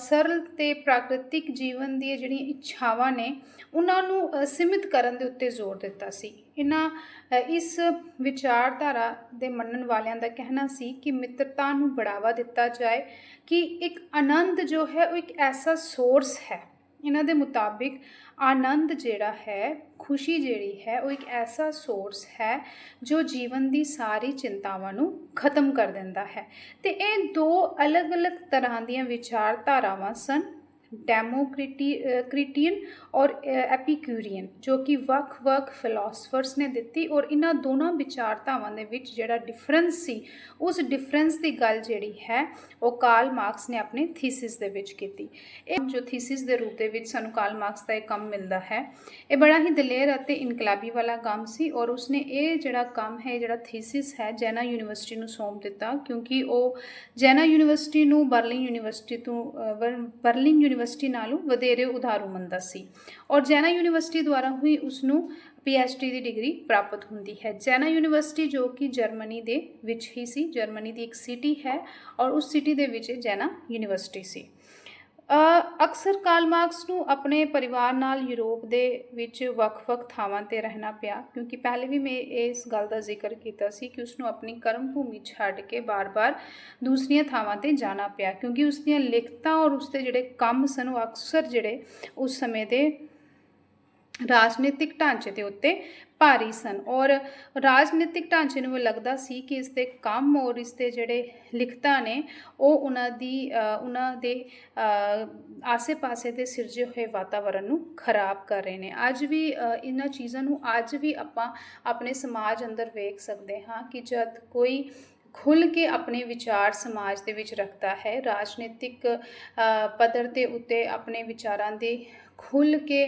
ਸਰਲ ਤੇ ਪ੍ਰਾਕ੍ਰਿਤਿਕ ਜੀਵਨ ਦੀਆਂ ਜਿਹੜੀਆਂ ਇੱਛਾਵਾਂ ਨੇ, ਉਹਨਾਂ ਨੂੰ ਸੀਮਿਤ ਕਰਨ ਦੇ ਉੱਤੇ ਜ਼ੋਰ ਦਿੱਤਾ ਸੀ। ਇਹਨਾਂ ਇਸ ਵਿਚਾਰਧਾਰਾ ਦੇ ਮੰਨਣ ਵਾਲਿਆਂ ਦਾ ਕਹਿਣਾ ਸੀ ਕਿ ਮਿੱਤਰਤਾ ਨੂੰ ਬੜਾਵਾ ਦਿੱਤਾ ਜਾਏ ਕਿ ਇੱਕ ਆਨੰਦ ਜੋ ਹੈ ਉਹ ਇੱਕ ਐਸਾ ਸੋਰਸ ਹੈ। ਇਹਨਾਂ ਦੇ ਮੁਤਾਬਿਕ ਆਨੰਦ ਜਿਹੜਾ ਹੈ, ਖੁਸ਼ੀ ਜਿਹੜੀ ਹੈ ਉਹ ਇੱਕ ਐਸਾ ਸੋਰਸ ਹੈ ਜੋ ਜੀਵਨ ਦੀ ਸਾਰੀ ਚਿੰਤਾਵਾਂ ਨੂੰ ਖਤਮ ਕਰ ਦਿੰਦਾ ਹੈ। ਤੇ ਇਹ ਦੋ ਅਲੱਗ-ਅਲੱਗ ਤਰ੍ਹਾਂ ਦੀਆਂ ਵਿਚਾਰਧਾਰਾਵਾਂ ਸਨ। ਡੈਮੋਕ੍ਰਿਟੀਅਨ ਔਰ ਐਪੀਕਿਊਰੀਅਨ, ਜੋ ਕਿ ਵੱਖ-ਵੱਖ ਫਿਲਾਸਫਰਸ ਨੇ ਦਿੱਤੀ ਔਰ ਇਹਨਾਂ ਦੋਨਾਂ ਵਿਚਾਰਧਾਵਾਂ ਦੇ ਵਿੱਚ ਜਿਹੜਾ ਡਿਫਰੈਂਸ ਸੀ, ਉਸ ਡਿਫਰੈਂਸ ਦੀ ਗੱਲ ਜਿਹੜੀ ਹੈ, ਉਹ ਕਾਰਲ ਮਾਰਕਸ ਨੇ ਆਪਣੇ ਥੀਸਿਸ ਦੇ ਵਿੱਚ ਕੀਤੀ। ਇਹ ਜੋ ਥੀਸਿਸ ਦੇ ਰੂਪ ਦੇ ਵਿੱਚ ਸਾਨੂੰ ਕਾਰਲ ਮਾਰਕਸ ਦਾ ਇਹ ਕੰਮ ਮਿਲਦਾ ਹੈ, ਇਹ ਬੜਾ ਹੀ ਦਲੇਰ ਅਤੇ ਇਨਕਲਾਬੀ ਵਾਲਾ ਕੰਮ ਸੀ ਔਰ ਉਸਨੇ ਇਹ ਜਿਹੜਾ ਕੰਮ ਹੈ ਜਿਹੜਾ ਥੀਸਿਸ ਹੈ, ਜੈਨਾ ਯੂਨੀਵਰਸਿਟੀ ਨੂੰ ਸੌਂਪ ਦਿੱਤਾ ਕਿਉਂਕਿ ਉਹ ਜੈਨਾ ਯੂਨੀਵਰਸਿਟੀ ਨੂੰ, ਬਰਲਿਨ ਯੂਨੀਵਰਸਿਟੀ ਤੋਂ ਬਰਲਿਨ ਯੂਨੀਵਰਸਿਟੀ ਨਾਲੋਂ ਵਧੇਰੇ ਉਧਾਰੂ ਮੰਨਦਾ ਸੀ। ਔਰ ਜੈਨਾ ਯੂਨੀਵਰਸਿਟੀ ਦੁਆਰਾ ਹੋਈ ਉਸ ਨੂੰ ਪੀਐਚਡੀ ਦੀ ਡਿਗਰੀ ਪ੍ਰਾਪਤ ਹੁੰਦੀ ਹੈ। ਜੈਨਾ ਯੂਨੀਵਰਸਿਟੀ ਜੋ ਕਿ ਜਰਮਨੀ ਦੇ ਵਿੱਚ ਹੀ ਸੀ, ਜਰਮਨੀ ਦੀ ਇੱਕ ਸਿਟੀ ਹੈ ਔਰ ਉਸ ਸਿਟੀ ਦੇ ਵਿੱਚ ਜੈਨਾ ਯੂਨੀਵਰਸਿਟੀ ਸੀ। ਅਕਸਰ ਕਾਲ ਮਾਰਕਸ ਨੂੰ ਆਪਣੇ ਪਰਿਵਾਰ ਨਾਲ ਯੂਰਪ ਦੇ ਵਿੱਚ ਵੱਖ-ਵੱਖ ਥਾਵਾਂ ਤੇ ਰਹਿਣਾ ਪਿਆ, ਕਿਉਂਕਿ ਪਹਿਲੇ ਵੀ ਮੈਂ ਇਸ ਗੱਲ ਦਾ ਜ਼ਿਕਰ ਕੀਤਾ ਸੀ ਕਿ ਉਸ ਨੂੰ ਆਪਣੀ ਕਰਮ ਭੂਮੀ ਛੱਡ ਕੇ ਬਾਰ-ਬਾਰ ਦੂਸਰੀਆਂ ਥਾਵਾਂ ਤੇ ਜਾਣਾ ਪਿਆ, ਕਿਉਂਕਿ ਉਸ ਦੀਆਂ ਲਿਖਤਾਂ ਔਰ ਉਸ ਦੇ ਜਿਹੜੇ ਕੰਮ ਸਨ, ਉਹ ਅਕਸਰ ਜਿਹੜੇ ਉਸ ਸਮੇਂ ਦੇ ਰਾਜਨੀਤਿਕ ਢਾਂਚੇ ਦੇ ਉੱਤੇ ਭਾਰੀ ਸਨ ਔਰ ਰਾਜਨੀਤਿਕ ਢਾਂਚੇ ਨੂੰ ਲੱਗਦਾ ਸੀ ਕਿ ਇਸ ਦੇ ਕੰਮ ਔਰ ਇਸ ਦੇ ਜਿਹੜੇ ਲਿਖਤਾਂ ਨੇ ਉਹ ਉਹਨਾਂ ਦੀ ਉਹਨਾਂ ਦੇ ਆਸੇ-ਪਾਸੇ ਦੇ ਸਿਰਜੇ ਹੋਏ ਵਾਤਾਵਰਣ ਨੂੰ ਖਰਾਬ ਕਰ ਰਹੇ ਨੇ। ਅੱਜ ਵੀ ਇਹਨਾਂ ਚੀਜ਼ਾਂ ਨੂੰ ਅੱਜ ਵੀ ਆਪਾਂ ਆਪਣੇ ਸਮਾਜ ਅੰਦਰ ਵੇਖ ਸਕਦੇ ਹਾਂ ਕਿ ਜਦ ਕੋਈ ਖੁੱਲ ਕੇ ਆਪਣੇ ਵਿਚਾਰ ਸਮਾਜ ਦੇ ਵਿੱਚ ਰੱਖਦਾ ਹੈ, ਰਾਜਨੀਤਿਕ ਪੱਧਰ ਦੇ ਉੱਤੇ ਆਪਣੇ ਵਿਚਾਰਾਂ ਦੇ ਖੁੱਲ ਕੇ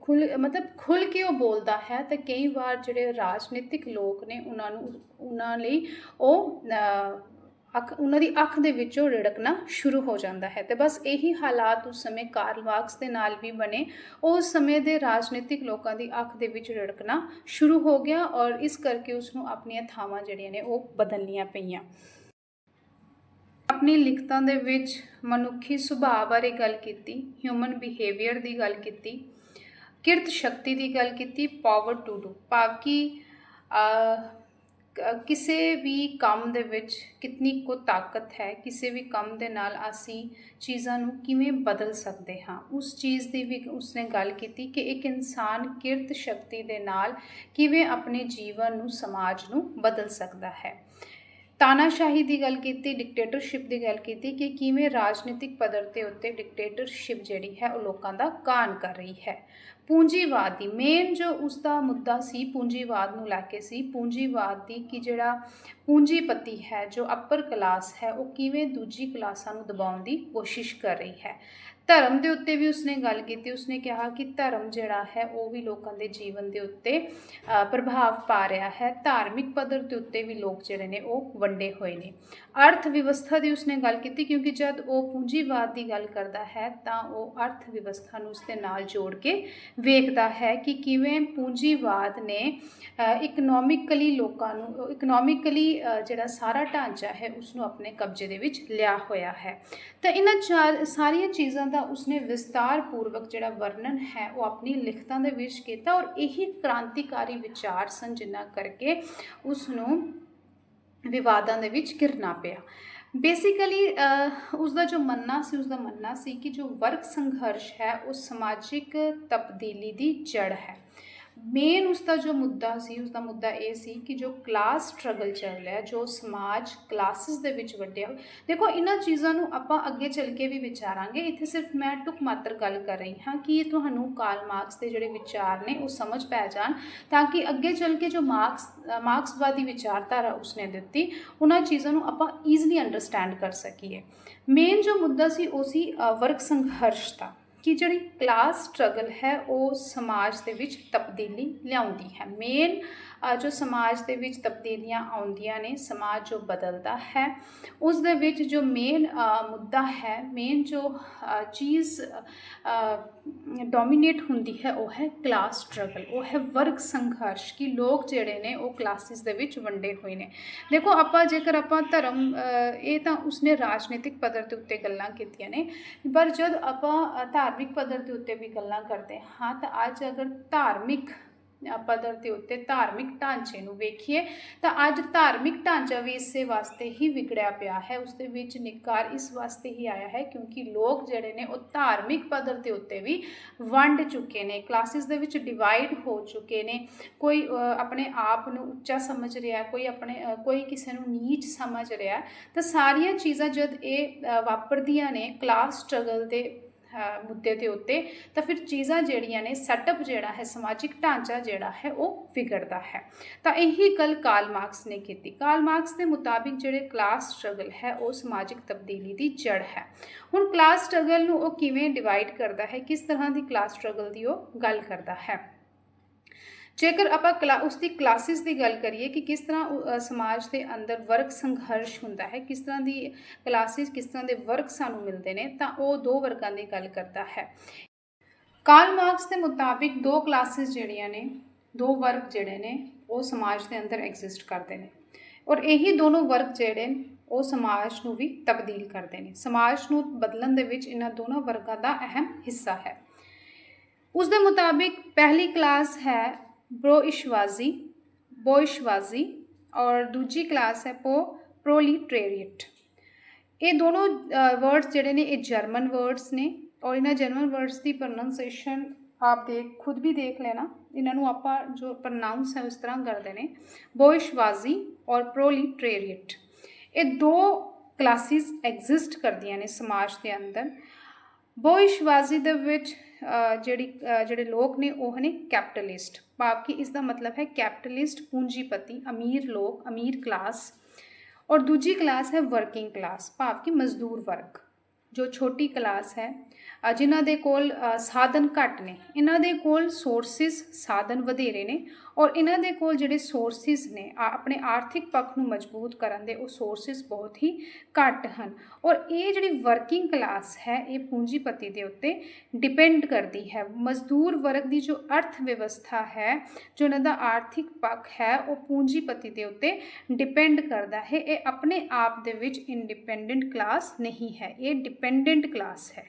ਖੁੱਲ, ਮਤਲਬ ਖੁੱਲ ਕੇ ਉਹ ਬੋਲਦਾ ਹੈ ਤਾਂ ਕਈ ਵਾਰ ਜਿਹੜੇ ਰਾਜਨੀਤਿਕ ਲੋਕ ਨੇ ਉਹਨਾਂ ਨੂੰ, ਉਹਨਾਂ ਲਈ ਉਹ ਅੱਖ, ਉਹਨਾਂ ਦੀ ਅੱਖ ਦੇ ਵਿੱਚੋਂ ਰਿੜਕਣਾ ਸ਼ੁਰੂ ਹੋ ਜਾਂਦਾ ਹੈ ਤੇ ਬਸ ਇਹੀ ਹਾਲਾਤ ਉਸ ਸਮੇਂ ਕਾਰਲ ਮਾਰਕਸ ਦੇ ਨਾਲ ਵੀ ਬਣੇ। ਉਸ ਸਮੇਂ ਦੇ ਰਾਜਨੀਤਿਕ ਲੋਕਾਂ ਦੀ ਅੱਖ ਦੇ ਵਿੱਚ ਰਿੜਕਣਾ ਸ਼ੁਰੂ ਹੋ ਗਿਆ ਔਰ ਇਸ ਕਰਕੇ ਉਸ ਨੂੰ ਆਪਣੀਆਂ ਥਾਵਾਂ ਜਿਹੜੀਆਂ ਨੇ ਉਹ ਬਦਲਣੀਆਂ ਪਈਆਂ। ਆਪਣੀ ਲਿਖਤਾਂ ਦੇ ਵਿੱਚ ਮਨੁੱਖੀ ਸੁਭਾਅ ਬਾਰੇ ਗੱਲ ਕੀਤੀ ਹਿਊਮਨ ਬਿਹੇਵੀਅਰ ਦੀ ਗੱਲ ਕੀਤੀ, ਕਿਰਤ ਸ਼ਕਤੀ ਦੀ ਗੱਲ ਕੀਤੀ ਪਾਵਰ ਟੂ ਡੂ ਭਾਵ ਕਿ ਕਿਸੇ ਵੀ ਕੰਮ ਦੇ ਵਿੱਚ ਕਿੰਨੀ ਕੁ ਤਾਕਤ ਹੈ, ਕਿਸੇ ਵੀ ਕੰਮ ਦੇ ਨਾਲ ਅਸੀਂ ਚੀਜ਼ਾਂ ਨੂੰ ਕਿਵੇਂ ਬਦਲ ਸਕਦੇ ਹਾਂ। ਉਸ ਚੀਜ਼ ਦੀ ਵੀ ਉਸਨੇ ਗੱਲ ਕੀਤੀ ਕਿ ਇੱਕ ਇਨਸਾਨ ਕਿਰਤ ਸ਼ਕਤੀ ਦੇ ਨਾਲ ਕਿਵੇਂ ਆਪਣੇ ਜੀਵਨ ਨੂੰ, ਸਮਾਜ ਨੂੰ ਬਦਲ ਸਕਦਾ ਹੈ। ਤਾਨਾਸ਼ਾਹੀ ਦੀ ਗੱਲ ਕੀਤੀ ਡਿਕਟੇਟਰਸ਼ਿਪ ਦੀ ਗੱਲ ਕੀਤੀ ਕਿ ਕਿਵੇਂ ਰਾਜਨੀਤਿਕ ਪੱਧਰ ਤੇ ਉੱਤੇ ਡਿਕਟੇਟਰਸ਼ਿਪ ਜਿਹੜੀ ਹੈ ਉਹ ਲੋਕਾਂ ਦਾ ਕਾਨ ਕਰ ਰਹੀ ਹੈ। ਪੂੰਜੀਵਾਦ ਦੀ ਮੇਨ ਜੋ ਉਸ ਦਾ ਮੁੱਦਾ ਸੀ, ਪੂੰਜੀਵਾਦ ਨੂੰ ਲੈ ਕੇ ਸੀ, ਪੂੰਜੀਵਾਦ ਦੀ ਕਿ ਜਿਹੜਾ ਪੂੰਜੀਪਤੀ ਹੈ, ਜੋ ਅਪਰ ਕਲਾਸ ਹੈ, ਉਹ ਕਿਵੇਂ ਦੂਜੀ ਕਲਾਸਾਂ ਨੂੰ ਦਬਾਉਣ ਦੀ ਕੋਸ਼ਿਸ਼ ਕਰ ਰਹੀ ਹੈ। ਧਰਮ ਦੇ ਉੱਤੇ ਵੀ ਉਸਨੇ ਗੱਲ ਕੀਤੀ, ਉਸਨੇ ਕਿਹਾ ਕਿ ਧਰਮ ਜਿਹੜਾ ਹੈ, ਉਹ ਵੀ ਲੋਕਾਂ ਦੇ ਜੀਵਨ ਦੇ ਉੱਤੇ ਪ੍ਰਭਾਵ ਪਾ ਰਿਹਾ ਹੈ। ਧਾਰਮਿਕ ਪੱਧਰ ਦੇ ਉੱਤੇ ਵੀ ਲੋਕ ਜਿਹੜੇ ਨੇ, ਉਹ ਵੰਡੇ ਹੋਏ ਨੇ। ਅਰਥ ਵਿਵਸਥਾ ਦੀ ਉਸਨੇ ਗੱਲ ਕੀਤੀ, ਕਿਉਂਕਿ ਜਦ ਉਹ ਪੂੰਜੀਵਾਦ ਦੀ ਗੱਲ ਕਰਦਾ ਹੈ, ਤਾਂ ਉਹ ਅਰਥ ਵਿਵਸਥਾ ਨੂੰ ਉਸ ਦੇ ਨਾਲ ਜੋੜ ਕੇ ਵੇਖਦਾ ਹੈ ਕਿ ਕਿਵੇਂ ਪੂੰਜੀਵਾਦ ਨੇ ਇਕਨੋਮਿਕਲੀ ਲੋਕਾਂ ਨੂੰ ਇਕਨੋਮਿਕਲੀ ਜਿਹੜਾ ਸਾਰਾ ਢਾਂਚਾ ਹੈ ਉਸ ਨੂੰ ਆਪਣੇ ਕਬਜ਼ੇ ਦੇ ਵਿੱਚ ਲਿਆ ਹੋਇਆ ਹੈ। ਤਾਂ ਇਹਨਾਂ ਚਾਰ, ਸਾਰੀਆਂ ਚੀਜ਼ਾਂ ਦਾ ਉਸਨੇ ਵਿਸਤਾਰ ਪੂਰਵਕ ਜਿਹੜਾ ਵਰਣਨ ਹੈ, ਉਹ ਆਪਣੀ ਲਿਖਤਾਂ ਦੇ ਵਿੱਚ ਕੀਤਾ ਔਰ ਇਹੀ ਕ੍ਰਾਂਤੀਕਾਰੀ ਵਿਚਾਰ ਸਨ ਜਿਨ੍ਹਾਂ ਕਰਕੇ ਉਸ ਨੂੰ ਵਿਵਾਦਾਂ ਦੇ ਵਿੱਚ ਘਿਰਨਾ ਪਿਆ। ਬੇਸਿਕਲੀ ਉਸ ਦਾ ਜੋ ਮੰਨਣਾ ਸੀ ਉਸ ਦਾ ਮੰਨਣਾ ਸੀ ਕਿ ਜੋ ਵਰਗ ਸੰਘਰਸ਼ ਹੈ, ਉਹ ਸਮਾਜਿਕ ਤਬਦੀਲੀ ਦੀ ਜੜ ਹੈ। ਮੇਨ ਉਸ ਦਾ ਜੋ ਮੁੱਦਾ ਸੀ ਉਸ ਦਾ ਮੁੱਦਾ ਇਹ ਸੀ ਕਿ ਜੋ ਕਲਾਸ ਸਟਰਗਲ ਚੱਲ ਰਿਹਾ ਜੋ ਸਮਾਜ ਕਲਾਸਿਸ ਦੇ ਵਿੱਚ ਵੰਡਿਆ ਦੇਖੋ ਇਹਨਾਂ ਚੀਜ਼ਾਂ ਨੂੰ ਆਪਾਂ ਅੱਗੇ ਚੱਲ ਕੇ ਵੀ ਵਿਚਾਰਾਂਗੇ। ਇੱਥੇ ਸਿਰਫ ਮੈਂ ਟੁਕ ਮਾਤਰ ਗੱਲ ਕਰ ਰਹੀ ਹਾਂ ਕਿ ਇਹ ਤੁਹਾਨੂੰ ਕਾਲ ਮਾਰਕਸ ਦੇ ਜਿਹੜੇ ਵਿਚਾਰ ਨੇ ਉਹ ਸਮਝ ਪੈ ਜਾਣ ਤਾਂ ਕਿ ਅੱਗੇ ਚੱਲ ਕੇ ਜੋ ਮਾਰਕਸ ਮਾਰਕਸਵਾਦੀ ਵਿਚਾਰਧਾਰਾ ਉਸਨੇ ਦਿੱਤੀ ਉਹਨਾਂ ਚੀਜ਼ਾਂ ਨੂੰ ਆਪਾਂ ਈਜ਼ੀਲੀ ਅੰਡਰਸਟੈਂਡ ਕਰ ਸਕੀਏ। ਮੇਨ ਜੋ ਮੁੱਦਾ ਸੀ ਉਹ ਸੀ ਅ, ਵਰਗ ਸੰਘਰਸ਼ ਦਾ। ਕਿ ਜਿਹੜੀ ਕਲਾਸ ਸਟਰਗਲ ਹੈ ਉਹ ਸਮਾਜ ਦੇ ਵਿੱਚ ਤਬਦੀਲੀ ਲਿਆਉਂਦੀ ਹੈ। ਮੇਨ ਜੋ ਸਮਾਜ ਦੇ ਵਿੱਚ ਤਬਦੀਲੀਆਂ ਆਉਂਦੀਆਂ ਨੇ, ਸਮਾਜ ਜੋ ਬਦਲਦਾ ਹੈ, ਉਸ ਦੇ ਵਿੱਚ ਜੋ ਮੇਨ ਮੁੱਦਾ ਹੈ ਮੇਨ ਜੋ ਚੀਜ਼ ਡੋਮੀਨੇਟ ਹੁੰਦੀ ਹੈ, ਉਹ ਹੈ ਕਲਾਸ ਸਟਰਗਲ ਉਹ ਹੈ ਵਰਗ ਸੰਘਰਸ਼ ਕਿ ਲੋਕ ਜਿਹੜੇ ਨੇ, ਉਹ ਕਲਾਸਿਸ ਦੇ ਵਿੱਚ ਵੰਡੇ ਹੋਏ ਨੇ। ਦੇਖੋ, ਆਪਾਂ ਜੇਕਰ ਆਪਾਂ ਧਰਮ ਇਹ ਤਾਂ ਉਸਨੇ ਰਾਜਨੀਤਿਕ ਪੱਧਰ ਦੇ ਉੱਤੇ ਗੱਲਾਂ ਕੀਤੀਆਂ ਨੇ, ਪਰ ਜਦ ਆਪਾਂ ਧਾਰਮਿਕ ਪੱਧਰ ਦੇ ਉੱਤੇ ਵੀ ਗੱਲਾਂ ਕਰਦੇ ਹਾਂ, ਤਾਂ ਅੱਜ ਅਗਰ ਧਾਰਮਿਕ ਪੱਧਰ ਦੇ ਉੱਤੇ ਧਾਰਮਿਕ ਢਾਂਚੇ ਨੂੰ ਵੇਖੀਏ, ਤਾਂ ਅੱਜ ਧਾਰਮਿਕ ਢਾਂਚਾ ਵੀ ਇਸੇ ਵਾਸਤੇ ਹੀ ਵਿਗੜਿਆ ਪਿਆ ਹੈ, ਉਸ ਦੇ ਵਿੱਚ ਨਿਕਾਰ ਇਸ ਵਾਸਤੇ ਹੀ ਆਇਆ ਹੈ ਕਿਉਂਕਿ ਲੋਕ ਜਿਹੜੇ ਨੇ ਉਹ ਧਾਰਮਿਕ ਪੱਧਰ ਦੇ ਉੱਤੇ ਵੀ ਵੰਡ ਚੁੱਕੇ ਨੇ, ਕਲਾਸਿਸ ਦੇ ਵਿੱਚ ਡਿਵਾਈਡ ਹੋ ਚੁੱਕੇ ਨੇ, ਕੋਈ ਆਪਣੇ ਆਪ ਨੂੰ ਉੱਚਾ ਸਮਝ ਰਿਹਾ, ਕੋਈ ਆਪਣੇ ਕੋਈ ਕਿਸੇ ਨੂੰ ਨੀਚ ਸਮਝ ਰਿਹਾ, ਤਾਂ ਸਾਰੀਆਂ ਚੀਜ਼ਾਂ ਜਦ ਇਹ ਵਾਪਰਦੀਆਂ ਨੇ ਕਲਾਸ ਸਟਰਗਲ ਦੇ ਮੁੱਦੇ ਦੇ ਉੱਤੇ, ਤਾਂ ਫਿਰ ਚੀਜ਼ਾਂ ਜਿਹੜੀਆਂ ਨੇ ਸੈਟਅਪ ਜਿਹੜਾ ਹੈ, ਸਮਾਜਿਕ ਢਾਂਚਾ ਜਿਹੜਾ ਹੈ, ਉਹ ਵਿਗੜਦਾ ਹੈ। ਤਾਂ ਇਹੀ ਗੱਲ ਕਾਲ ਮਾਰਕਸ ਨੇ ਕੀਤੀ। ਕਾਰਲ ਮਾਰਕਸ ਦੇ ਮੁਤਾਬਿਕ ਜਿਹੜੇ ਕਲਾਸ ਸਟਰਗਲ ਹੈ, ਉਹ ਸਮਾਜਿਕ ਤਬਦੀਲੀ ਦੀ ਜੜ ਹੈ। ਹੁਣ ਕਲਾਸ ਸਟਰਗਲ ਨੂੰ ਉਹ ਕਿਵੇਂ ਡਿਵਾਈਡ ਕਰਦਾ ਹੈ, ਕਿਸ ਤਰ੍ਹਾਂ ਦੀ ਕਲਾਸ ਸਟਰਗਲ ਦੀ ਉਹ ਗੱਲ ਕਰਦਾ ਹੈ? ਜੇਕਰ ਆਪਾਂ ਕਲਾ ਉਸ ਦੀ ਕਲਾਸਿਸ ਦੀ ਗੱਲ ਕਰੀਏ ਕਿ ਕਿਸ ਤਰ੍ਹਾਂ ਸਮਾਜ ਦੇ ਅੰਦਰ ਵਰਗ ਸੰਘਰਸ਼ ਹੁੰਦਾ ਹੈ ਕਿਸ ਤਰ੍ਹਾਂ ਦੀ ਕਲਾਸਿਸ ਕਿਸ ਤਰ੍ਹਾਂ ਦੇ ਵਰਗ ਸਾਨੂੰ ਮਿਲਦੇ ਨੇ ਤਾਂ ਉਹ ਦੋ ਵਰਗਾਂ ਦੀ ਗੱਲ ਕਰਦਾ ਹੈ। ਕਾਰਲ ਮਾਰਕਸ ਦੇ ਮੁਤਾਬਿਕ ਦੋ ਕਲਾਸਿਸ ਜਿਹੜੀਆਂ ਨੇ ਦੋ ਵਰਗ ਜਿਹੜੇ ਨੇ ਉਹ ਸਮਾਜ ਦੇ ਅੰਦਰ ਐਗਜ਼ਿਸਟ ਕਰਦੇ ਨੇ। ਔਰ ਇਹੀ ਦੋਨੋਂ ਵਰਗ ਜਿਹੜੇ ਨੇ, ਉਹ ਸਮਾਜ ਨੂੰ ਵੀ ਤਬਦੀਲ ਕਰਦੇ ਨੇ। ਸਮਾਜ ਨੂੰ ਬਦਲਣ ਦੇ ਵਿੱਚ ਇਹਨਾਂ ਦੋਨੋਂ ਵਰਗਾਂ ਦਾ ਅਹਿਮ ਹਿੱਸਾ ਹੈ। ਉਸ ਦੇ ਮੁਤਾਬਿਕ ਪਹਿਲੀ ਕਲਾਸ ਹੈ ਬ੍ਰੋਇਸ਼ਵਾਜ਼ੀ ਬੋਇਸ਼ਵਾਜ਼ੀ ਔਰ ਦੂਜੀ ਕਲਾਸ ਹੈ ਪੋ ਪ੍ਰੋਲੀਟੇਰੀਏਟ ਇਹ ਦੋਨੋਂ ਵਰਡਸ ਜਿਹੜੇ ਨੇ ਇਹ ਜਰਮਨ ਵਰਡਸ ਨੇ ਔਰ ਇਹਨਾਂ ਜਰਮਨ ਵਰਡਸ ਦੀ ਪ੍ਰੋਨਾਂਸੀਏਸ਼ਨ ਆਪ ਦੇਖ ਖੁਦ ਵੀ ਦੇਖ ਲੈਣਾ ਇਹਨਾਂ ਨੂੰ ਆਪਾਂ ਜੋ ਪ੍ਰੋਨਾਉਂਸ ਹੈ ਉਸ ਤਰ੍ਹਾਂ ਕਰਦੇ ਨੇ ਬੋਇਸ਼ਵਾਜ਼ੀ ਔਰ ਪ੍ਰੋਲੀਟੇਰੀਏਟ ਇਹ ਦੋ ਕਲਾਸਿਸ ਐਗਜ਼ਿਸਟ ਕਰਦੀਆਂ ਨੇ ਸਮਾਜ ਦੇ ਅੰਦਰ ਬੋਇਸ਼ਵਾਜ਼ੀ ਦੇ ਵਿੱਚ ਜਿਹੜੀ ਜਿਹੜੇ ਲੋਕ ਨੇ ਉਹ ਨੇ ਕੈਪੀਟਲਿਸਟ। ਭਾਵ ਕਿ ਇਸ ਦਾ ਮਤਲਬ ਹੈ ਕੈਪੀਟਲਿਸਟ ਪੂੰਜੀਪਤੀ ਅਮੀਰ ਲੋਕ ਅਮੀਰ ਕਲਾਸ। ਔਰ ਦੂਜੀ ਕਲਾਸ ਹੈ ਵਰਕਿੰਗ ਕਲਾਸ ਭਾਵ ਕਿ ਮਜ਼ਦੂਰ ਵਰਗ। ਜੋ ਛੋਟੀ ਕਲਾਸ ਹੈ ਅ, ਜਿਨ੍ਹਾਂ ਦੇ ਕੋਲ ਸਾਧਨ ਘੱਟ ਨੇ ਇਹਨਾਂ ਦੇ ਕੋਲ ਸੋਰਸਿਸ ਸਾਧਨ ਵਧੇਰੇ ਨੇ। ਔਰ ਇਹਨਾਂ ਦੇ ਕੋਲ ਜਿਹੜੇ ਸੋਰਸਿਸ ਨੇ, ਆ- ਆਪਣੇ ਆਰਥਿਕ ਪੱਖ ਨੂੰ ਮਜ਼ਬੂਤ ਕਰਨ ਦੇ ਉਹ ਸੋਰਸਿਸ ਬਹੁਤ ਹੀ ਘੱਟ ਹਨ। ਔਰ ਇਹ ਜਿਹੜੀ ਵਰਕਿੰਗ ਕਲਾਸ ਹੈ, ਇਹ ਪੂੰਜੀਪਤੀ ਦੇ ਉੱਤੇ ਡਿਪੈਂਡ ਕਰਦੀ ਹੈ। ਮਜ਼ਦੂਰ ਵਰਗ ਦੀ ਜੋ ਅਰਥ ਵਿਵਸਥਾ ਹੈ, ਜੋ ਇਹਨਾਂ ਦਾ ਆਰਥਿਕ ਪੱਖ ਹੈ, ਉਹ ਪੂੰਜੀਪਤੀ ਦੇ ਉੱਤੇ ਡਿਪੈਂਡ ਕਰਦਾ ਹੈ। ਇਹ ਆਪਣੇ ਆਪ ਦੇ ਵਿੱਚ ਇੰਡੀਪੈਂਡੈਂਟ ਕਲਾਸ ਨਹੀਂ ਹੈ। ਇਹ ਡਿਪੈਂਡੈਂਟ ਕਲਾਸ ਹੈ।